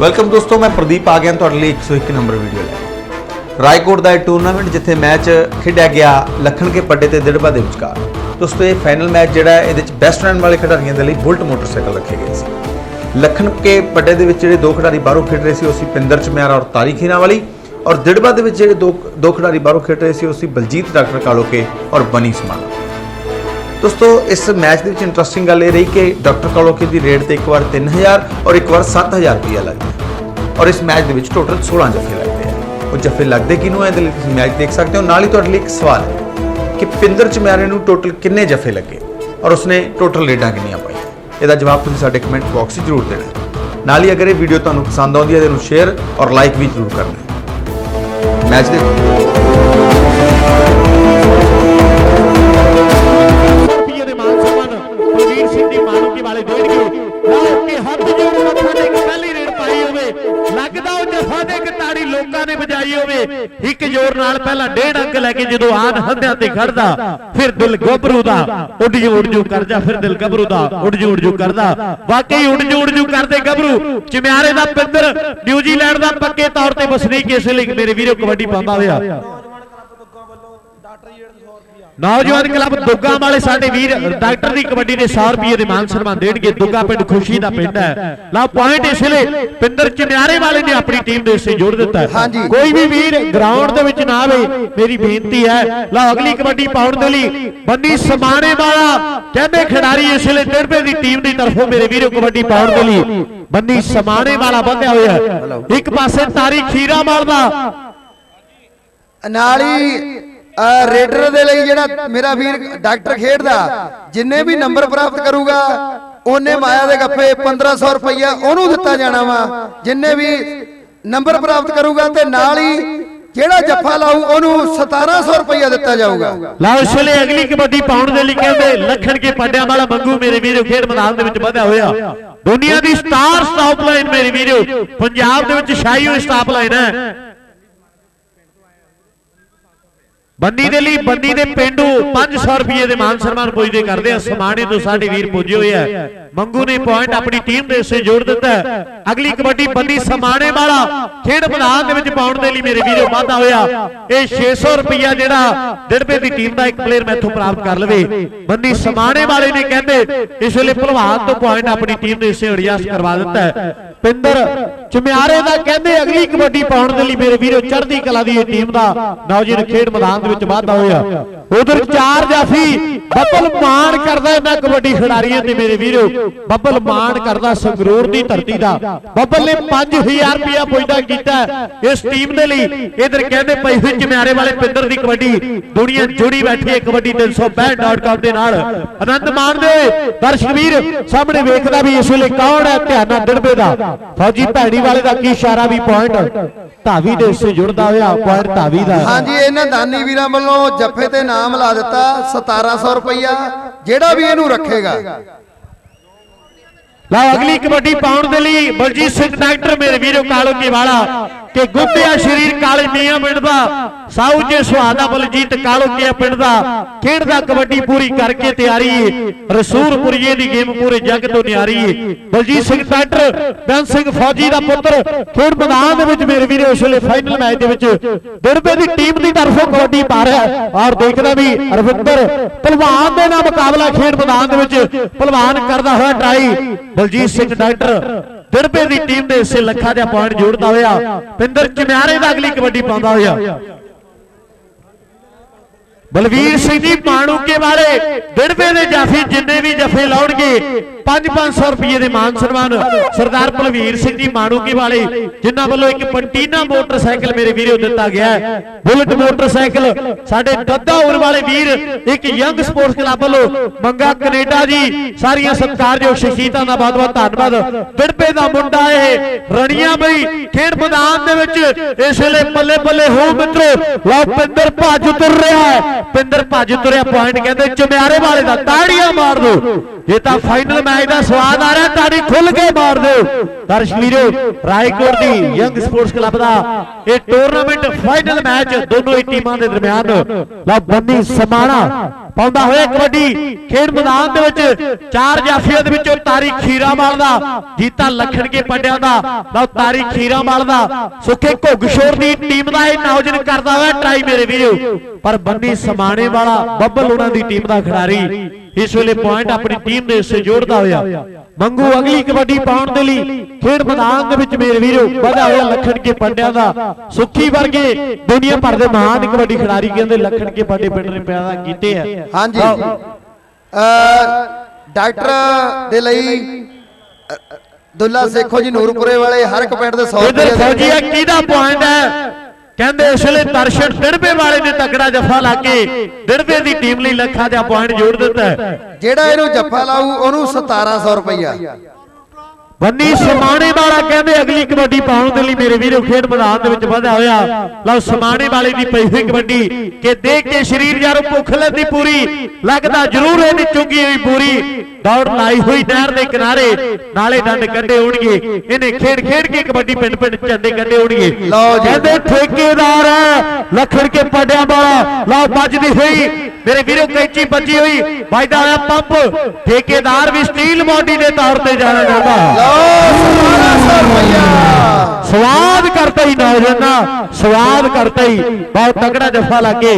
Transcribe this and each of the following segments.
Welcome ਦੋਸਤੋ, ਮੈਂ ਪ੍ਰਦੀਪ ਆ ਗਿਆ ਤੁਹਾਡੇ ਲਈ 101 ਨੰਬਰ ਵੀਡੀਓ ਲੈ ਰਾਏਕੋਟ ਦਾ ਇਹ ਟੂਰਨਾਮੈਂਟ ਜਿੱਥੇ ਮੈਚ ਖੇਡਿਆ ਗਿਆ ਲਖਣ ਕੇ ਪੱਡੇ ਤੇ ਦਿੜਬਾ ਦੇ ਵਿਚਕਾਰ। ਦੋਸਤੋ, ਇਹ ਫਾਈਨਲ ਮੈਚ ਜਿਹੜਾ ਇਹਦੇ ਵਿੱਚ ਬੈਸਟ ਰਨ ਵਾਲੇ ਖਿਡਾਰੀਆਂ ਦੇ ਲਈ ਬੁਲਟ ਮੋਟਰਸਾਈਕਲ ਰੱਖੇ ਗਏ ਸੀ। ਲਖਣ ਕੇ ਪੱਡੇ ਦੇ ਵਿੱਚ ਜਿਹੜੇ ਦੋ ਖਿਡਾਰੀ ਬਾਹਰੋਂ ਖੇਡ ਰਹੇ ਸੀ, ਉਹ ਸੀ ਪਿੰਦਰ ਚਮਿਆਰਾ ਔਰ ਤਾਰਿਕ ਵਾਲੀ ਔਰ ਦਿੜਬਾ ਦੇ ਵਿੱਚ ਜਿਹੜੇ ਦੋ ਦੋ ਖਿਡਾਰੀ ਬਾਹਰੋਂ ਖੇਡ ਰਹੇ ਸੀ, ਉਹ ਸੀ ਬਲਜੀਤ ਡਾਕਟਰ ਕਾਲੋਕੇ ਔਰ ਬਨੀ ਸਮਾਨ। ਦੋਸਤੋ, ਇਸ ਮੈਚ ਦੇ ਵਿੱਚ ਇੰਟਰਸਟਿੰਗ ਗੱਲ ਇਹ ਰਹੀ ਕਿ ਡਾਕਟਰ ਕਾਲੋਕੇ ਦੀ ਰੇਟ ਤੇ ਇੱਕ ਵਾਰ 3000 ਔਰ ਇੱਕ ਵਾਰ 7000 ਰੁਪਇਆ ਲੱਗਦਾ ਔਰ ਇਸ ਮੈਚ ਦੇ ਵਿੱਚ ਟੋਟਲ 16 ਜੱਫੇ ਲੱਗਦੇ ਆ। ਉਹ ਜੱਫੇ ਲੱਗਦੇ ਕਿਹਨੂੰ ਹੈ ਇਹਦੇ ਲਈ ਤੁਸੀਂ ਮੈਚ ਦੇਖ ਸਕਦੇ ਹੋ। ਨਾਲ ਹੀ ਤੁਹਾਡੇ ਲਈ ਇੱਕ ਸਵਾਲ ਹੈ ਕਿ ਪਿੰਦਰ ਚਮਿਆਰੇ ਨੂੰ ਟੋਟਲ ਕਿੰਨੇ ਜੱਫੇ ਲੱਗੇ? ਔਰ ਉਸਨੇ ਟੋਟਲ ਰੇਡਾਂ ਕਿੰਨੀਆਂ ਪਾਈਆਂ? ਇਹਦਾ ਜਵਾਬ ਤੁਸੀਂ ਸਾਡੇ ਕਮੈਂਟ ਬਾਕਸ 'ਚ ਜ਼ਰੂਰ ਦੇਣਾ ਨਾਲ ਹੀ ਅਗਰ ਇਹ ਵੀਡੀਓ ਤੁਹਾਨੂੰ ਪਸੰਦ ਆਉਂਦੀ ਹੈ ਤਾਂ ਇਹਨੂੰ ਸ਼ੇਅਰ ਔਰ ਲਾਈਕ ਵੀ ਜ਼ਰੂਰ ਕਰਨਾ ਮੈਚ ਦੇਖੋ। ਤਾੜੀ ਨੇ ਵਜਾਈ ਹੋਵੇ, ਇੱਕ ਜ਼ੋਰ ਨਾਲ ਪਹਿਲਾਂ ਡੇਢ ਅੰਕ ਲੈ ਕੇ ਜਦੋਂ ਆਨ ਹੰਦਿਆਂ ਤੇ ਖੜਦਾ, ਫਿਰ ਦਿਲ ਗੱਭਰੂ ਦਾ ਉੱਡ ਜੂ ਉੱਡ ਕਰਦਾ, ਫਿਰ ਦਿਲ ਗੱਭਰੂ ਦਾ ਉੱਡ ਜੂ ਉੱਡ ਕਰਦਾ। ਵਾਕਈ ਉੱਡ ਜੂ ਜੂ ਕਰਦੇ ਗੱਭਰੂ। ਚਮਿਆਰੇ ਦਾ ਪਿੰਦਰ ਨਿਊਜ਼ੀਲੈਂਡ ਦਾ ਪੱਕੇ ਤੌਰ ਤੇ ਵਸਨੀਕ ਇਸ ਲਈ ਮੇਰੇ ਵੀਰੋ ਕਬੱਡੀ ਪਾਉਂਦਾ ਹੋਇਆ। ਨੌਜਵਾਨ ਕਲੱਬ ਦੁੱਗਾ ਵਾਲੇ ਸਾਡੇ ਵੀਰ ਡਾਕਟਰ ਦੀ ਕਬੱਡੀ ਦੇ 100 ਰੁਪਏ ਦੇ ਮਾਨ ਸਨਮਾਨ ਦੇਣਗੇ। ਦੁੱਗਾ ਪਿੰਡ ਖੁਸ਼ੀ ਦਾ ਪਿੰਡ ਹੈ। ਲਾ ਪੁਆਇੰਟ ਇਸ ਲਈ ਪਿੰਦਰ ਚਨਿਆਰੇ ਵਾਲੇ ਨੇ ਆਪਣੀ ਟੀਮ ਦੇ ਹਿੱਸੇ ਜੋੜ ਦਿੱਤਾ। ਕੋਈ ਵੀ ਵੀਰ ਗਰਾਊਂਡ ਦੇ ਵਿੱਚ ਨਾ ਆਵੇ ਮੇਰੀ ਬੇਨਤੀ ਹੈ ਲਾ ਅਗਲੀ ਕਬੱਡੀ ਪਾਉਣ ਦੇ ਲਈ ਬੰਨੀ ਸਮਾਣੇ ਵਾਲਾ ਕਹਿੰਦੇ ਖਿਡਾਰੀ ਇਸ ਲਈ ਡਿਰਬੇ ਦੀ ਟੀਮ ਦੀ ਤਰਫੋਂ ਮੇਰੇ ਵੀਰੋ ਕਬੱਡੀ ਪਾਉਣ ਦੇ ਲਈ ਬੰਨੀ ਸਮਾਣੇ ਵਾਲਾ ਬੰਨਿਆ ਹੋਇਆ ਇੱਕ ਪਾਸੇ ਤਾਰੀ ਖੀਰਾ ਦਾ ਨਾਲ ਰੇਡਰ ਦੇ ਲਈ ਜਿਹੜਾ ਮੇਰਾ ਵੀਰ ਡਾਕਟਰ ਖੇਡਦਾ, ਜਿੰਨੇ ਵੀ ਨੰਬਰ ਪ੍ਰਾਪਤ ਕਰੂਗਾ, ਉਹਨੇ ਮਾਇਆ ਦੇ ਗੱਫੇ 1500 ਰੁਪਈਆ ਉਹਨੂੰ ਦਿੱਤਾ ਜਾਣਾ ਵਾ। ਜਿੰਨੇ ਵੀ ਨੰਬਰ ਪ੍ਰਾਪਤ ਕਰੂਗਾ ਤੇ ਨਾਲ ਹੀ ਜਿਹੜਾ ਜੱਫਾ ਲਾਊ, ਉਹਨੂੰ 1700 ਰੁਪਈਆ ਦਿੱਤਾ ਜਾਊਗਾ। ਲਓ ਇਸ ਵੇਲੇ ਅਗਲੀ ਕਬੱਡੀ ਪਾਉਣ ਦੇ ਲਈ ਕਹਿੰਦੇ, ਲੱਖਣ ਕੇ ਪੱਡਿਆਂ ਵਾਲਾ ਮੰਗੂ ਮੇਰੇ ਵੀਰੋ, ਖੇਡ ਮੈਦਾਨ ਦੇ ਵਿੱਚ ਵਧਿਆ ਹੋਇਆ। ਦੁਨੀਆ ਦੀ ਸਟਾਰ ਸਟਾਪ ਲਾਈਨ ਮੇਰੇ ਵੀਰੋ, ਪੰਜਾਬ ਦੇ ਵਿੱਚ ਛਾਈ ਸਟਾਪ ਲਾਈਨ ਹੈ। ਬੰਨੀ ਦੇ ਲਈ ਬੰਨੀ ਦੇ ਪਿੰਡੂ 500 ਰੁਪਏ ਦੇ ਮਾਨ ਸਨਮਾਨ ਪੁੱਜਦੇ ਕਰਦੇ ਆ। ਸਮਾਣੇ ਤੋਂ ਸਾਡੇ ਵੀਰ ਪੁੱਜੇ ਹੋਏ ਆ। ਮੰਗੂ ਨੇ ਪੁਆਇੰਟ ਆਪਣੀ ਟੀਮ ਦੇ ਹਿੱਸੇ ਜੋੜ ਦਿੱਤਾ। ਅਗਲੀ ਕਬੱਡੀ ਬੰਨੀ ਸਮਾਣੇ ਵਾਲਾ ਖੇਡ ਮੈਦਾਨ ਦੇ ਵਿੱਚ ਪਾਉਣ ਦੇ ਲਈ ਮੇਰੇ ਵੀਰੋ ਵਾਧਾ ਹੋਇਆ। ਇਹ 600 ਰੁਪਇਆ ਜਿਹੜਾ ਡਿੜਬੇ ਦੀ ਟੀਮ ਦਾ ਇੱਕ ਪਲੇਅਰ ਮੈਥੋਂ ਪ੍ਰਾਪਤ ਕਰ ਲਵੇ। ਬੰਨੀ ਸਮਾਣੇ ਵਾਲੇ ਨੇ ਕਹਿੰਦੇ ਇਸ ਵੇਲੇ ਭਲਵਾਨ ਤੋਂ ਪੁਆਇੰਟ ਆਪਣੀ ਟੀਮ ਦੇ ਹਿੱਸੇ ਅੜਿਆਸ ਕਰਵਾ ਦਿੱਤਾ ਪਿੰਦਰ ਚਮਿਆਰੇ ਦਾ ਕਹਿੰਦੇ ਅਗਲੀ ਕਬੱਡੀ ਪਾਉਣ ਦੇ ਲਈ ਮੇਰੇ ਵੀਰੋ ਚੜ੍ਹਦੀ ਕਲਾ ਦੀ ਇਹ ਟੀਮ ਦਾ ਨੌਜਵਾਨ ਖੇਡ ਮੈਦਾਨ ਦੇ ਵਿੱਚ ਵਾਧਾ ਹੋਇਆ। ਉਧਰ ਚਾਰ ਜਾਫੀ ਬੱਬਲ ਮਾਣ ਕਰਦਾ ਇਹਨਾਂ ਕਬੱਡੀ ਖਿਡਾਰੀਆਂ ਤੇ ਮੇਰੇ ਵੀਰੋ ਬੱਬਲ ਮਾਣ ਕਰਦਾ ਸੰਗਰੂਰ ਦੀ ਧਰਤੀ ਦਾ। ਬੱਬਲ ਨੇ 5000 ਰੁਪਇਆ ਪੁੱਜਦਾ ਕੀਤਾ ਇਸ ਟੀਮ ਦੇ ਲਈ ਇਧਰ ਕਹਿੰਦੇ ਪਈ ਹੋਈ ਚਮਿਆਰੇ ਵਾਲੇ ਪਿੰਦਰ ਦੀ ਕਬੱਡੀ। ਦੁਨੀਆ ਜੁੜੀ ਬੈਠੀ ਹੈ ਕਬੱਡੀ 365.com ਦੇ ਨਾਲ। ਆਨੰਦ ਮਾਣਦੇ ਦਰਸ਼ਕ ਵੀਰ ਸਾਹਮਣੇ ਵੇਖਦਾ ਵੀ ਇਸ ਵੇਲੇ ਕੌਣ ਹੈ ਧਿਆਨ ਨਾਲ ਡਿੜਬੇ ਦਾ ਫੌਜੀ ਭੈਣੀ ਵਾਲੇ ਦਾ ਕੀ ਇਸ਼ਾਰਾ ਵੀ ਪੁਆਇੰਟ ਧਾਵੀ ਦੇ ਹਿੱਸੇ ਜੁੜਦਾ ਹੋਇਆ ਪੁਆਇੰਟ ਧਾਵੀ ਦਾ। ਹਾਂਜੀ ਇਹਨਾਂ ਦਾਨੀ ਵੀਰਾਂ ਵੱਲੋਂ ਜੱਫੇ ਤੇ ਨਾਮ ਲਾ ਦਿੱਤਾ 1700 ਰੁਪਈਆ ਜਿਹੜਾ ਵੀ ਇਹਨੂੰ ਰੱਖੇਗਾ। ਲਓ ਅਗਲੀ ਕਬੱਡੀ ਪਾਉਣ ਦੇ ਲਈ ਬਲਜੀਤ ਸਿੰਘ ਡਾਕਟਰ ਮੇਰੇ ਵੀਰੋ ਕਾਲੋ ਕੀ ਵਾਲਾ। ਕਿ ਗੁੱਬਿਆ ਸ਼ਰੀਰ ਕਾਲੇ ਮੀਆਂ ਪਿੰਡ ਦਾ ਸਾਊ ਜੇ ਸੁਹਾਦਾ ਬਲਜੀਤ ਕਾਲੋ ਕੀ ਪਿੰਡ ਦਾ। ਖੇਡਦਾ ਕਬੱਡੀ ਪੂਰੀ ਕਰਕੇ ਤਿਆਰੀ। ਰਸੂਲਪੁਰੀਏ ਦੀ ਗੇਮ ਪੂਰੇ ਜੱਗ ਤੋਂ ਨਿਆਰੀ। ਬਲਜੀਤ ਸਿੰਘ ਡਾਕਟਰ ਬੈਨ ਸਿੰਘ ਫੌਜੀ ਦਾ ਪੁੱਤਰ ਖੇਡ ਮੈਦਾਨ ਦੇ ਵਿੱਚ ਮੇਰੇ ਵੀਰੋ ਇਸ ਵੇਲੇ ਫਾਈਨਲ ਮੈਚ ਦੇ ਵਿੱਚ ਦਿਰਬੇ ਦੀ ਟੀਮ ਦੀ ਤਰਫੋਂ ਕਬੱਡੀ ਪਾ ਰਿਹਾ। ਔਰ ਦੇਖਦਾ ਵੀ ਰਵਿੰਦਰ ਪਹਿਲਵਾਨ ਦੇ ਨਾਲ ਮੁਕਾਬਲਾ ਖੇਡ ਮੈਦਾਨ ਦੇ ਵਿੱਚ ਪਹਿਲਵਾਨ ਕਰਦਾ ਹੋਇਆ ਟਰਾਈ ਬਲਜੀਤ ਸਿੰਘ ਡਾਕਟਰ ਦਿਰਬੇ ਦੀ ਟੀਮ ਦੇ ਹਿੱਸੇ ਲੱਖਾਂ ਦਾ ਪੁਆਇੰਟ ਜੋੜਦਾ ਹੋਇਆ। ਪਿੰਦਰ ਚਮਿਆਰੇ ਦਾ ਅਗਲੀ ਕਬੱਡੀ ਪਾਉਂਦਾ ਹੋਇਆ? ਬਲਵੀਰ ਸਿੰਘ ਜੀ ਮਾਣੂਕੇ ਵਾਲੇ ਦਿੜਬੇ ਦੇ ਜਾਫੀ ਜਿੰਨੇ ਵੀ ਜਫੇ ਲਾਉਣਗੇ 5-500 ਰੁਪਏ ਦੇ ਮਾਨ ਸਨਮਾਨ ਸਰਦਾਰ ਬਲਵੀਰ ਸਿੰਘ ਜੀ ਮਾਣੂਕੇ ਵਾਲੇ, ਜਿਨ੍ਹਾਂ ਵੱਲੋਂ ਇੱਕ ਪੰਟੀਨਾ ਮੋਟਰਸਾਈਕਲ ਮੇਰੇ ਵੀਰੋ ਦਿੱਤਾ ਗਿਆ ਹੈ। ਬੁਲਟ ਮੋਟਰਸਾਈਕਲ, ਸਾਡੇ ਦੱਦਾ ਉਰ ਵਾਲੇ ਵੀਰ, ਇੱਕ ਯੰਗ ਸਪੋਰਟਸ ਕਲੱਬ ਵੱਲੋਂ ਮੰਗਾ ਕੈਨੇਡਾ ਜੀ, ਸਾਰੀਆਂ ਸਤਿਕਾਰਯੋਗ ਸ਼ਖਸੀਅਤਾਂ ਦਾ ਬਹੁਤ ਬਹੁਤ ਧੰਨਵਾਦ। ਦਿੜਬੇ ਦਾ ਮੁੰਡਾ ਇਹ ਰਣੀਆਂ ਬਈ ਖੇਡ ਮੈਦਾਨ ਦੇ ਵਿੱਚ ਇਸ ਵੇਲੇ ਪੱਲੇ ਪੱਲੇ ਹੋ ਮਿੱਤਰੋ ਲਓ ਪਿੰਦਰ ਭੱਜ ਤੁਰ ਰਿਹਾ ਹੈ। ਪਿੰਦਰ ਭੱਜ ਤੁਰਿਆ ਪੁਆਇੰਟ ਕਹਿੰਦੇ, ਚਮਿਆਰੇ ਵਾਲੇ ਦਾ ਤਾੜੀਆਂ ਮਾਰ ਦਿਓ ਜੇ ਤਾਂ ਫਾਈਨਲ ਮੈਚ ਦਾ ਸਵਾਦ ਆ ਰਿਹਾ, ਤਾੜੀ ਖੁੱਲ ਕੇ ਮਾਰ ਦਿਓ ਦਰਸ਼ਵੀਰੋ ਰਾਏਕੋਟ ਦੀ ਯੰਗ ਸਪੋਰਟਸ ਕਲੱਬ ਦਾ ਇਹ ਟੂਰਨਾਮੈਂਟ ਫਾਈਨਲ ਮੈਚ ਦੋਨੋਂ ਹੀ ਟੀਮਾਂ ਦੇ ਦਰਮਿਆਨ। ਲਓ, ਬੰਨੀ ਸਮਾਣਾ ਪਾਉਂਦਾ ਹੋਇਆ ਕਬੱਡੀ ਖੇਡ ਮੈਦਾਨ ਦੇ ਵਿੱਚ, ਚਾਰ ਜਾਫੀਆਂ ਦੇ ਵਿੱਚੋਂ ਤਾਰੀਖ ਖੀਰਾਵਾਲ ਦਾ ਜੀਤਾ ਲਖਣ ਕੇ ਪੱਡਿਆਂ ਦਾ। ਲਓ ਤਾਰੀਖ ਖੀਰਾਵਾਲ ਦਾ ਸੁੱਖੇ ਘੁੱਗਸ਼ੋਰ ਦੀ ਟੀਮ ਦਾ ਇਹ ਨੌਜਵਾਨ ਕਰਦਾ ਹੋਇਆ ਟਰਾਈ ਮੇਰੇ ਵੀਰੋ। ਪਰ ਬੰਨੀ ਸਮਾਣੇ ਵਾਲਾ ਬੱਬਲ ਉਹਨਾਂ ਦੀ ਟੀਮ ਦਾ ਖਿਡਾਰੀ। ਇਸ ਵੇਲੇ ਪੁਆਇੰਟ ਆਪਣੀ ਟੀਮ ਦੇ ਹਿੱਸੇ ਜੋੜਦਾ ਹੋਇਆ। ਮੰਗੂ ਅਗਲੀ ਕਬੱਡੀ ਪਾਉਣ ਦੇ ਲਈ ਖੇਡ ਮੈਦਾਨ ਦੇ ਵਿੱਚ ਮੇਰੇ ਵੀਰੋ ਵਧਾ ਹੋਇਆ ਲਖਣ ਕੇ ਪੰਡਿਆਂ ਦਾ ਸੁੱਖੀ ਵਰਗੇ ਦੁਨੀਆ ਭਰ ਦੇ ਮਹਾਨ ਕਬੱਡੀ ਖਿਡਾਰੀ ਕਹਿੰਦੇ ਲਖਣ ਕੇ ਪੰਡੇ ਪਿੰਡ ਨੇ ਪੈਦਾ ਕੀਤੇ ਆ। ਹਾਂਜੀ। ਡਾਕਟਰ ਦੇ ਲਈ ਦੁੱਲਾ ਸੇਖੋ ਜੀ ਨੂਰਪੁਰੇ ਵਾਲੇ ਹਰ ਇੱਕ ਪਿੰਡ ਦੇ 100 ਇਧਰ ਰੁਪਏ ਫੌਜੀਆ ਕਿਹਦਾ ਪੁਆਇੰਟ ਹੈ? ਕਹਿੰਦੇ ਇਸ ਵੇਲੇ ਦਰਸ਼ਨ ਡਿੜਬੇ ਵਾਲੇ ਨੇ ਤਕੜਾ ਜੱਫਾ ਲਾ ਕੇ ਡਿੜਬੇ ਦੀ ਟੀਮ ਲਈ ਲੱਖਾਂ ਦਾ ਪੁਆਇੰਟ ਜੋੜ ਦਿੱਤਾ ਜਿਹੜਾ ਇਹਨੂੰ ਜੱਫਾ ਲਾਊ ਉਹਨੂੰ 1700 ਰੁਪਈਆ। ਬੰਨੀ ਸਮਾਣੇ ਵਾਲਾ ਕਹਿੰਦੇ ਅਗਲੀ ਕਬੱਡੀ ਪਾਉਣ ਦੇ ਲਈ ਮੇਰੇ ਵੀਰੋ ਖੇਡ ਮੈਦਾਨ ਦੇ ਵਿੱਚ ਵਧਿਆ ਹੋਇਆ। ਲਓ ਸਮਾਣੇ ਵਾਲੇ ਦੀ ਪਈ ਹੋਈ ਕਬੱਡੀ ਕਿ ਦੇਖ ਕੇ ਸਰੀਰ ਯਾਰੋ ਭੁੱਖ ਲੈਂਦੀ ਪੂਰੀ ਲੱਗਦਾ ਜ਼ਰੂਰ ਇਹਦੀ ਚੁੰਗੀ ਹੋਈ ਪੂਰੀ। ਦੌੜ ਲਾਈ ਹੋਈ ਨਹਿਰ ਦੇ ਕਿਨਾਰੇ ਨਾਲੇ ਡੰਡ ਕੱਢੇ ਹੋਣਗੇ ਇਹਨੇ ਖੇਡ ਖੇਡ ਕੇ ਕਬੱਡੀ ਪਿੰਡ ਪਿੰਡ ਝੰਡੇ ਕੱਢੇ ਹੋਣਗੇ ਲਓ ਜੀ। ਕਹਿੰਦੇ ਠੇਕੇਦਾਰ ਹੈ ਲਖੜ ਕੇ ਪੱਡਿਆਂ ਵਾਲਾ ਲਓ ਵੱਜਦੀ ਹੋਈ ਮੇਰੇ ਵੀਰੋ ਕੈਂਚੀ ਵੱਜੀ ਹੋਈ ਵੱਜਦਾ ਹੋਇਆ ਪੰਪ ਠੇਕੇਦਾਰ ਵੀ ਸਟੀਲ ਬਾਡੀ ਦੇ ਤੌਰ ਤੇ ਜਾਣਿਆ ਜਾਂਦਾ ਲਓ 1700 ਰੁਪਈਆ ਸਵਾਦ ਕਰਤਾ ਹੀ ਨੌਜਵਾਨਾ ਸਵਾਦ ਕਰਤਾ ਹੀ ਬਹੁਤ ਤਕੜਾ ਜੱਫਾ ਲੱਗੇ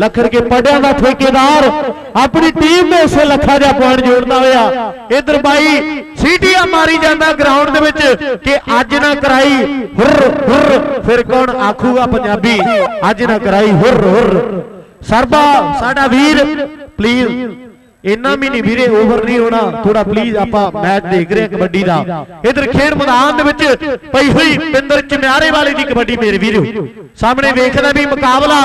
ਲੱਖਰ ਕੇ ਪੜਿਆਂ ਦਾ ਠੇਕੇਦਾਰ ਆਪਣੀ ਟੀਮ ਦੇ ਉਸੇ ਲੱਖਾਂ ਦਾ ਪੁਆਇੰਟ ਜੋੜਦਾ ਹੋਇਆ। ਇਧਰ ਬਾਈ ਸੀਟੀਆਂ ਮਾਰੀ ਜਾਂਦਾ ਗਰਾਊਂਡ ਦੇ ਵਿੱਚ ਕਿ ਅੱਜ ਨਾ ਕਰਾਈ ਹੁਰ ਹੁਰ ਫਿਰ ਕੌਣ ਆਖੂਗਾ ਪੰਜਾਬੀ? ਅੱਜ ਨਾ ਕਰਾਈ ਹੁਰ ਹੁਰ। ਸਰਬਾ ਸਾਡਾ ਵੀਰ ਪਲੀਜ਼ ਇੰਨਾ ਵੀ ਨਹੀਂ ਵੀਰੇ ਓਵਰ ਨਹੀਂ ਹੋਣਾ। ਥੋੜਾ ਪਲੀਜ਼ ਆਪਾਂ ਮੈਚ ਦੇਖ ਰਹੇ ਹਾਂ ਕਬੱਡੀ ਦਾ। ਇਧਰ ਖੇਡ ਮੈਦਾਨ ਦੇ ਵਿੱਚ ਪਈ ਹੋਈ ਪਿੰਦਰ ਚਮਿਆਰੇ ਵਾਲੇ ਦੀ ਕਬੱਡੀ ਮੇਰੇ ਵੀਰੋ। ਸਾਹਮਣੇ ਵੇਖਦਾ ਵੀ ਮੁਕਾਬਲਾ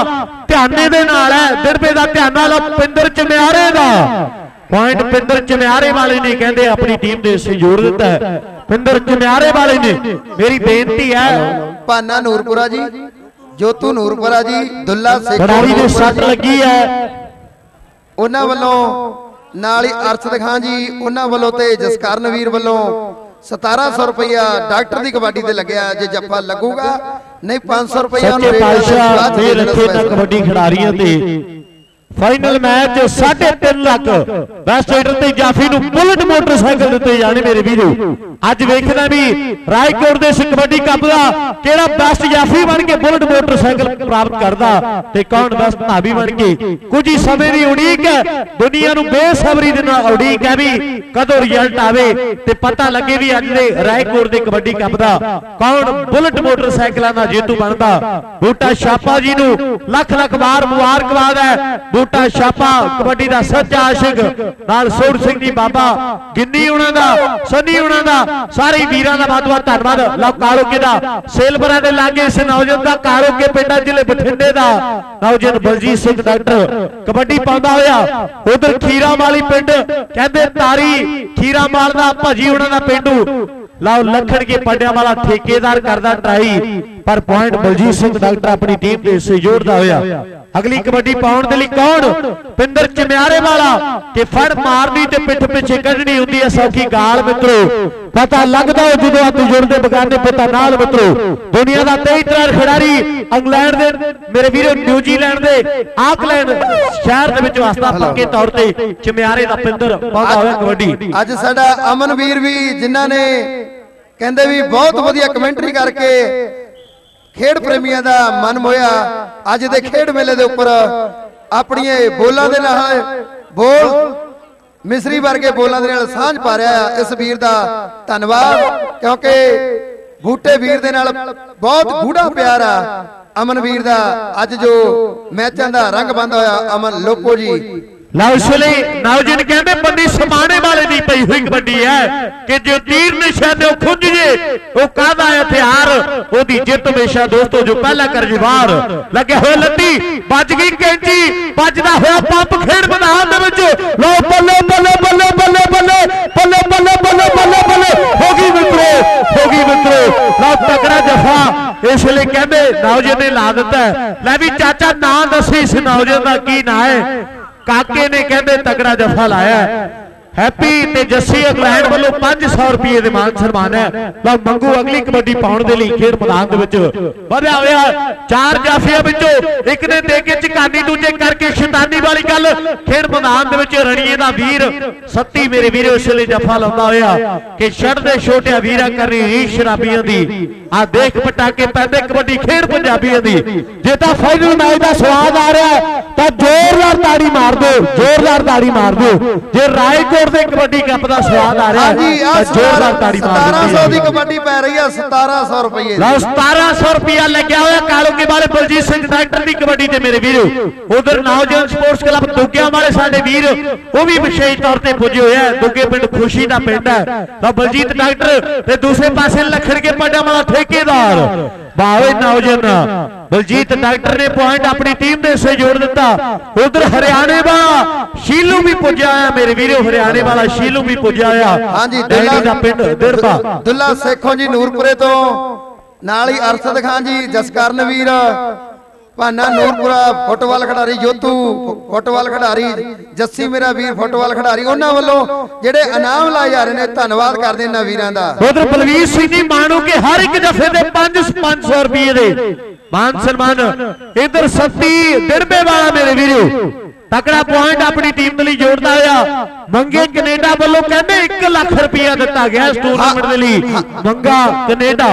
ਧਿਆਨੇ ਦੇ ਨਾਲ ਹੈ। ਦਿੜਬੇ ਦਾ ਧਿਆਨ ਨਾਲ ਪਿੰਦਰ ਚਮਿਆਰੇ ਦਾ। ਪੁਆਇੰਟ ਪਿੰਦਰ ਚਮਿਆਰੇ ਵਾਲੇ ਨੇ ਕਹਿੰਦੇ ਆਪਣੀ ਟੀਮ ਦੇ ਹਿੱਸੇ ਜੋੜ ਦਿੱਤਾ ਹੈ। ਪਿੰਦਰ ਚਮਿਆਰੇ ਵਾਲੇ ਨੇ ਮੇਰੀ ਬੇਨਤੀ ਹੈ ਭਾਨਾ ਨੂਰਪੁਰਾ ਜੀ ਜੋਤੂ ਨੂਰਪੁਰਾ ਜੀ ਦੁੱਲਾ ਸੇਖੋ ਖਿਡਾਰੀ ਦੇ ਸੱਟ। ਲੱਗੀ ਹੈ। ਉਹਨਾਂ ਵੱਲੋਂ ਨਾਲ ਹੀ ਅਰਸ਼ਦ ਖਾਨ ਜੀ ਉਹਨਾਂ ਵੱਲੋਂ ਤੇ ਜਸਕਰਨ ਵੀਰ ਵੱਲੋਂ 1700 ਰੁਪਇਆ ਡਾਕਟਰ ਦੀ ਕਬੱਡੀ ਤੇ ਲੱਗਿਆ ਜੇ ਜੱਫਾ ਲੱਗੂਗਾ। ਨਹੀਂ 500 ਰੁਪਇਆ ਸੱਚੇ ਪਾਤਸ਼ਾਹ ਦੇ ਰੱਖੇ ਤਾਂ ਕਬੱਡੀ ਖਿਡਾਰੀਆਂ ਤੇ final match 3.5 lakh. Best raider ਤੇ ਜਾਫੀ ਨੂੰ ਬੁਲਟ ਮੋਟਰਸਾਈਕਲ ਦਿੱਤੇ ਜਾਣੇ ਮੇਰੇ ਵੀਰੋ। ਅੱਜ ਵੇਖਦਾ ਵੀ ਰਾਏਕੋਟ ਦੇ ਇਸ ਕਬੱਡੀ ਕੱਪ ਦਾ ਕਿਹੜਾ ਬੈਸਟ ਜਾਫੀ ਬਣ ਕੇ ਬੁਲਟ ਮੋਟਰਸਾਈਕਲ ਪ੍ਰਾਪਤ ਕਰਦਾ ਤੇ ਕੌਣ ਬੈਸਟ ਧਾਵੀ ਬਣ ਕੇ। ਕੁਝ ਹੀ ਸਮੇਂ ਦੀ ਉਡੀਕ ਹੈ। ਦੁਨੀਆ ਨੂੰ ਬੇਸਬਰੀ ਦੇ ਨਾਲ ਉਡੀਕ ਹੈ ਵੀ ਕਦੋਂ ਰਿਜ਼ਲਟ ਆਵੇ ਤੇ ਪਤਾ ਲੱਗੇ ਵੀ ਅੱਜ ਦੇ ਰਾਏਕੋਟ ਦੇ ਕਬੱਡੀ ਕੱਪ ਦਾ ਕੌਣ ਬੁਲਟ ਮੋਟਰਸਾਈਕਲਾਂ ਦਾ ਜੇਤੂ ਬਣਦਾ। ਬੂਟਾ ਛਾਪਾ ਜੀ ਨੂੰ ਲੱਖ ਲੱਖ ਵਾਰ ਮੁਬਾਰਕਬਾਦ ਹੈ। ਬੂਟਾ ਛਾਪਾ, ਕਬੱਡੀ ਦਾ ਸੱਚਾ ਆਸ਼ਿਕ, ਨਾਲ ਸੋੜ ਸਿੰਘ ਜੀ ਬਾਬਾ, ਗਿੰਨੀ ਉਹਨਾਂ ਦਾ, ਸੰਨੀ ਉਹਨਾਂ ਦਾ, ਸਾਰੇ ਵੀਰਾਂ ਦਾ ਬਹੁਤ ਬਹੁਤ ਧੰਨਵਾਦ। ਲਓ ਕਾਲੋਕੇ ਦਾ ਸੇਲਬਰਾਂ ਦੇ ਲਾਗੇ ਇਸ ਨੌਜਵਾਨ ਦਾ ਕਾਲੋਕੇ ਪਿੰਡਾ ਜ਼ਿਲ੍ਹੇ ਬਠਿੰਡੇ ਦਾ। ਨੌਜਵਾਨ ਬਲਜੀਤ ਸਿੰਘ ਡਾਕਟਰ, ਕਬੱਡੀ ਪਾਉਂਦਾ ਹੋਇਆ। ਉਧਰ ਖੀਰਾ ਵਾਲੀ ਪਿੰਡ, ਕਹਿੰਦੇ ਤਾਰੀ ਖੀਰਾ ਮਾਲ ਦਾ ਭਾਜੀ ਉਹਨਾਂ ਦਾ ਪਿੰਡੂ। ਲਓ, ਲੱਖਣ ਕੇ ਪੱਡਿਆਂ ਵਾਲਾ ਠੇਕੇਦਾਰ ਕਰਦਾ ਟਰਾਈ। ਪਰ ਪੁਆਇੰਟ ਬਲਜੀਤ ਸਿੰਘ ਡਾਕਟਰ ਆਪਣੀ ਟੀਮ ਦੇ ਹਿੱਸੇ ਜੋੜਦਾ ਹੋਇਆ। ਅਗਲੀ ਕਬੱਡੀ ਪਾਉਣ ਦੇ ਲਈ ਕੌਣ? ਪਿੰਦਰ ਚਮਿਆਰੇ ਵਾਲਾ। ਕਿ ਫੜ ਮਾਰਨੀ ਤੇ ਪਿੱਠ ਪਿੱਛੇ ਕੱਢਣੀ ਹੁੰਦੀ ਹੈ ਸੌਖੀ ਗਾਲ ਮਿੱਤਰੋ। ਪਤਾ ਲੱਗਦਾ ਹੈ ਜਦੋਂ ਹੱਥ ਜੁੜਦੇ ਬਗਾਨੇ ਪਤਾ ਨਾਲ ਮਿੱਤਰੋ। ਦੁਨੀਆ ਦਾ 23 ਤਰ੍ਹਾਂ ਖਿਡਾਰੀ ਇੰਗਲੈਂਡ ਦੇ ਮੇਰੇ ਵੀਰੋ ਨਿਊਜ਼ੀਲੈਂਡ ਦੇ ਆਕਲੈਂਡ ਸ਼ਹਿਰ ਦੇ ਵਿੱਚ ਵਸਦਾ ਪੱਕੇ ਤੌਰ ਤੇ ਚਮਿਆਰੇ ਦਾ ਪਿੰਦਰ ਪਾਉਂਦਾ ਹੋਇਆ ਕਬੱਡੀ। ਅੱਜ ਸਾਡਾ ਅਮਨਵੀਰ ਵੀ ਜਿਨ੍ਹਾਂ ਨੇ ਕਹਿੰਦੇ ਵੀ ਬਹੁਤ ਵਧੀਆ ਕਮੈਂਟਰੀ ਕਰਕੇ ਖੇਡ ਪ੍ਰੇਮੀਆਂ ਦਾ ਮਨ ਮੋਇਆ। ਅੱਜ ਦੇ ਖੇਡ ਮੇਲੇ ਦੇ ਉੱਪਰ ਆਪਣੀਆਂ ਬੋਲਾਂ ਦੇ ਨਾਲ ਬੋਲ ਮਿਸਰੀ ਵਰਗੇ ਬੋਲਾਂ ਦੇ ਨਾਲ ਸਾਂਝ ਪਾ ਰਿਹਾ ਇਸ ਵੀਰ ਦਾ ਧੰਨਵਾਦ, ਕਿਉਂਕਿ ਬੂਟੇ ਵੀਰ ਦੇ ਨਾਲ ਬਹੁਤ ਗੂੜਾ ਪਿਆਰ ਆ। ਅਮਨ ਵੀਰ ਦਾ ਅੱਜ ਜੋ ਮੈਚਾਂ ਦਾ ਰੰਗ ਬੰਦ ਹੋਇਆ, ਅਮਨ ਲੋਪੋ ਜੀ। ਲਓ ਇਸ ਵੇਲੇ ਨੌਜਵਾਨ ਕਹਿੰਦੇ ਬੰਦੀ ਸਮਾਣੇ ਵਾਲੇ ਦੀ ਪਈ ਹੋਈ ਕਬੱਡੀ ਹੈ ਕਿ ਜੋ ਤੀਰ ਨਿਸ਼ਾਨੇ ਉਹ ਖੁੰਝ ਜੇ ਉਹ ਕਾਹਦਾ ਹਥਿਆਰ? ਉਹਦੀ ਜਿੱਤ ਹਮੇਸ਼ਾ ਦੋਸਤੋ ਜੋ ਪਹਿਲਾ ਕਰ ਜਵਾਰ ਲੱਗੇ ਹੋਏ ਲੱਤੀ ਵੱਜ ਗਈ ਕੈਂਚੀ ਵੱਜਦਾ ਹੋਇਆ ਪੰਪ ਖੇਡ ਮੈਦਾਨ ਦੇ ਵਿੱਚ। ਲਓ ਬੱਲੇ ਬੱਲੇ ਬੱਲੇ ਬੱਲੇ ਬੱਲੇ ਬੱਲੇ ਬੱਲੇ ਬੱਲੇ ਬੱਲੇ ਬੱਲੇ। ਹੋ ਗਈ ਮਿੱਤਰੋ ਹੋ ਗਈ ਮਿੱਤਰੋ। ਲਓ ਤਕੜਾ ਜਫਾ। ਇਸ ਵੇਲੇ ਕਹਿੰਦੇ ਨੌਜਵਾਨ ਨੇ ਲਾ ਦਿੱਤਾ। ਲੈ ਵੀ ਚਾਚਾ ਨਾਂ ਦੱਸੀ ਇਸ ਨੌਜਵਾਨ ਦਾ ਕੀ ਨਾਂ ਹੈ? ਕਾਕੇ ਨੇ ਕਹਿੰਦੇ ਤਗੜਾ ਜਫਾ ਲਾਇਆ ਹੈਪੀ ਤੇ ਜੱਸੀ ਇੰਗਲੈਂਡ ਵੱਲੋਂ 500 ਰੁਪਏ ਦੇ ਮਾਨ ਸਨਮਾਨ ਹੈ। ਲਓ, ਮੰਗੂ ਅਗਲੀ ਕਬੱਡੀ ਪਾਉਣ ਦੇ ਲਈ ਖੇਡ ਮੈਦਾਨ ਦੇ ਵਿੱਚ ਵਧਿਆ ਹੋਇਆ ਚਾਰ ਜਾਫੀਆਂ ਵਿੱਚੋਂ ਇੱਕ ਨੇ ਦੇ ਕੇ ਝਕਾਨੀ ਦੂਜੇ ਕਰਕੇ ਸ਼ੈਤਾਨੀ ਵਾਲੀ ਗੱਲ। ਖੇਡ ਮੈਦਾਨ ਦੇ ਵਿੱਚ ਰਣੀਏ ਦਾ ਵੀਰ, ਸੱਤੀ ਮੇਰੇ ਵੀਰੇ ਉਸ ਲਈ ਜਫਾ ਲਾਉਂਦਾ ਹੋਇਆ ਕਿ ਛੱਡਦੇ ਛੋਟਿਆਂ ਵੀਰਾਂ ਕਰਨੀ ਰੀਸ਼ ਸ਼ਰਾਬੀਆਂ ਦੀ। ਆ ਦੇਖ ਪਟਾਕੇ ਪੈਂਦੇ ਕਬੱਡੀ ਖੇਡ ਪੰਜਾਬੀਆਂ ਦੀ। ਜੇ ਤਾਂ ਫਾਈਨਲ ਮੈਚ ਦਾ ਸਵਾਦ ਆ ਰਿਹਾ ਤਾਂ ਜ਼ੋਰਦਾਰ ਤਾੜੀ ਮਾਰ ਦਿਓ ਜ਼ੋਰਦਾਰ ਤਾੜੀ ਮਾਰ ਦਿਓ। ਜੇ ਰਾਏਕੋਟ ਦੇ ਕਬੱਡੀ ਕੱਪ ਦਾ ਸਵਾਦ ਆ ਰਿਹਾ ਤਾਂ ਜ਼ੋਰਦਾਰ ਤਾੜੀ ਮਾਰ 1700 ਦੀ ਦਿਓ ਕਬੱਡੀ ਪੈ ਰਹੀ ਆ 1700 ਰੁਪਏ ਲਓ 1700 ਰੁਪਿਆ ਲੱਗਿਆ ਹੋਇਆ ਕਾਲੋਕੇ ਵਾਲੇ ਬਲਜੀਤ ਸਿੰਘ ਡਾਕਟਰ ਦੀ ਕਬੱਡੀ ਤੇ ਮੇਰੇ ਵੀਰੋ। ਉਧਰ ਨੌਜਵਾਨ ਸਪੋਰਟਸ ਕਲੱਬ ਦੁੱਗਿਆਂ ਵਾਲੇ ਸਾਡੇ ਵੀਰ ਉਹ ਵੀ ਵਿਸ਼ੇਸ਼ ਤੌਰ ਤੇ ਪੁੱਜੇ ਹੋਏ ਆ। ਦੁੱਗੇ ਪਿੰਡ ਖੁਸ਼ੀ ਦਾ ਪਿੰਡ ਹੈ। ਤਾਂ ਬਲਜੀਤ ਡਾਕਟਰ ਤੇ ਦੂਸਰੇ ਪਾਸੇ ਲਖੜ ਕੇ ਪੱਡਾ ਵਾਲਾ ਠੇਕੇਦਾਰ। ਬਾਵੇ ਨੌਜਵਾਨ। ਬਲਜੀਤ ਡਾਕਟਰ ਨੇ ਪੁਆਇੰਟ ਆਪਣੀ ਟੀਮ ਦੇ ਹਿੱਸੇ ਜੋੜ ਦਿੱਤਾ। ਉਧਰ ਹਰਿਆਣੇ ਵਾਲਾ ਸ਼ੀਲੂ ਵੀ ਪੁੱਜਿਆ ਆ ਮੇਰੇ ਵੀਰੋ ਹਰਿਆਣੇ ਵਾਲਾ ਸ਼ੀਲੂ ਵੀ ਪੁੱਜਿਆ ਆ ਹਾਂਜੀ ਡੈਡੀ ਦਾ ਪਿੰਡ ਦਿੜਬਾ ਦੁੱਲਾ ਸੇਖੋਂ ਜੀ ਨੂਰਪੁਰੇ ਤੋਂ। ਨਾਲ ਹੀ ਅਰਸ਼ਦ ਖਾਨ ਜੀ ਜਸਕਰਨ ਵੀਰ ਭਾਨਾ ਨੂਰਪੁਰਾ ਫੁੱਟਬਾਲ ਖਿਡਾਰੀ ਜੋਤੂ, ਫੁੱਟਬਾਲ ਖਿਡਾਰੀ ਜੱਸੀ ਮੇਰਾ ਵੀਰ ਫੁੱਟਬਾਲ ਖਿਡਾਰੀ, ਉਹਨਾਂ ਵੱਲੋਂ ਜਿਹੜੇ ਇਨਾਮ ਲਾਏ ਜਾ ਰਹੇ ਨੇ, ਧੰਨਵਾਦ ਕਰਦੇ ਇਹਨਾਂ ਵੀਰਾਂ ਦਾ। ਉਧਰ ਬਲਵੀਰ ਸਿੰਘ ਜੀ ਮਾਣੋ ਕਿ ਹਰ ਇੱਕ ਜਫੇ ਦੇ 5 500 ਰੁਪਏ ਦੇ। ਮਾਨ ਸਨਮਾਨ, ਇਧਰ ਸੱਤੀ ਦਿਰਬੇ ਵਾਲਾ ਮੇਰੇ ਵੀਰੋ। ਤਕੜਾ ਪੁਆਇੰਟ ਆਪਣੀ ਟੀਮ ਦੇ ਲਈ ਜੋੜਦਾ ਆ। ਮੰਗੇ ਕੈਨੇਡਾ ਵੱਲੋਂ ਕਹਿੰਦੇ 1 ਲੱਖ ਰੁਪਇਆ ਦਿੱਤਾ ਗਿਆ ਇਸ ਟੂਰਨਾਮੈਂਟ ਦੇ ਲਈ। ਮੰਗਾ ਕੈਨੇਡਾ।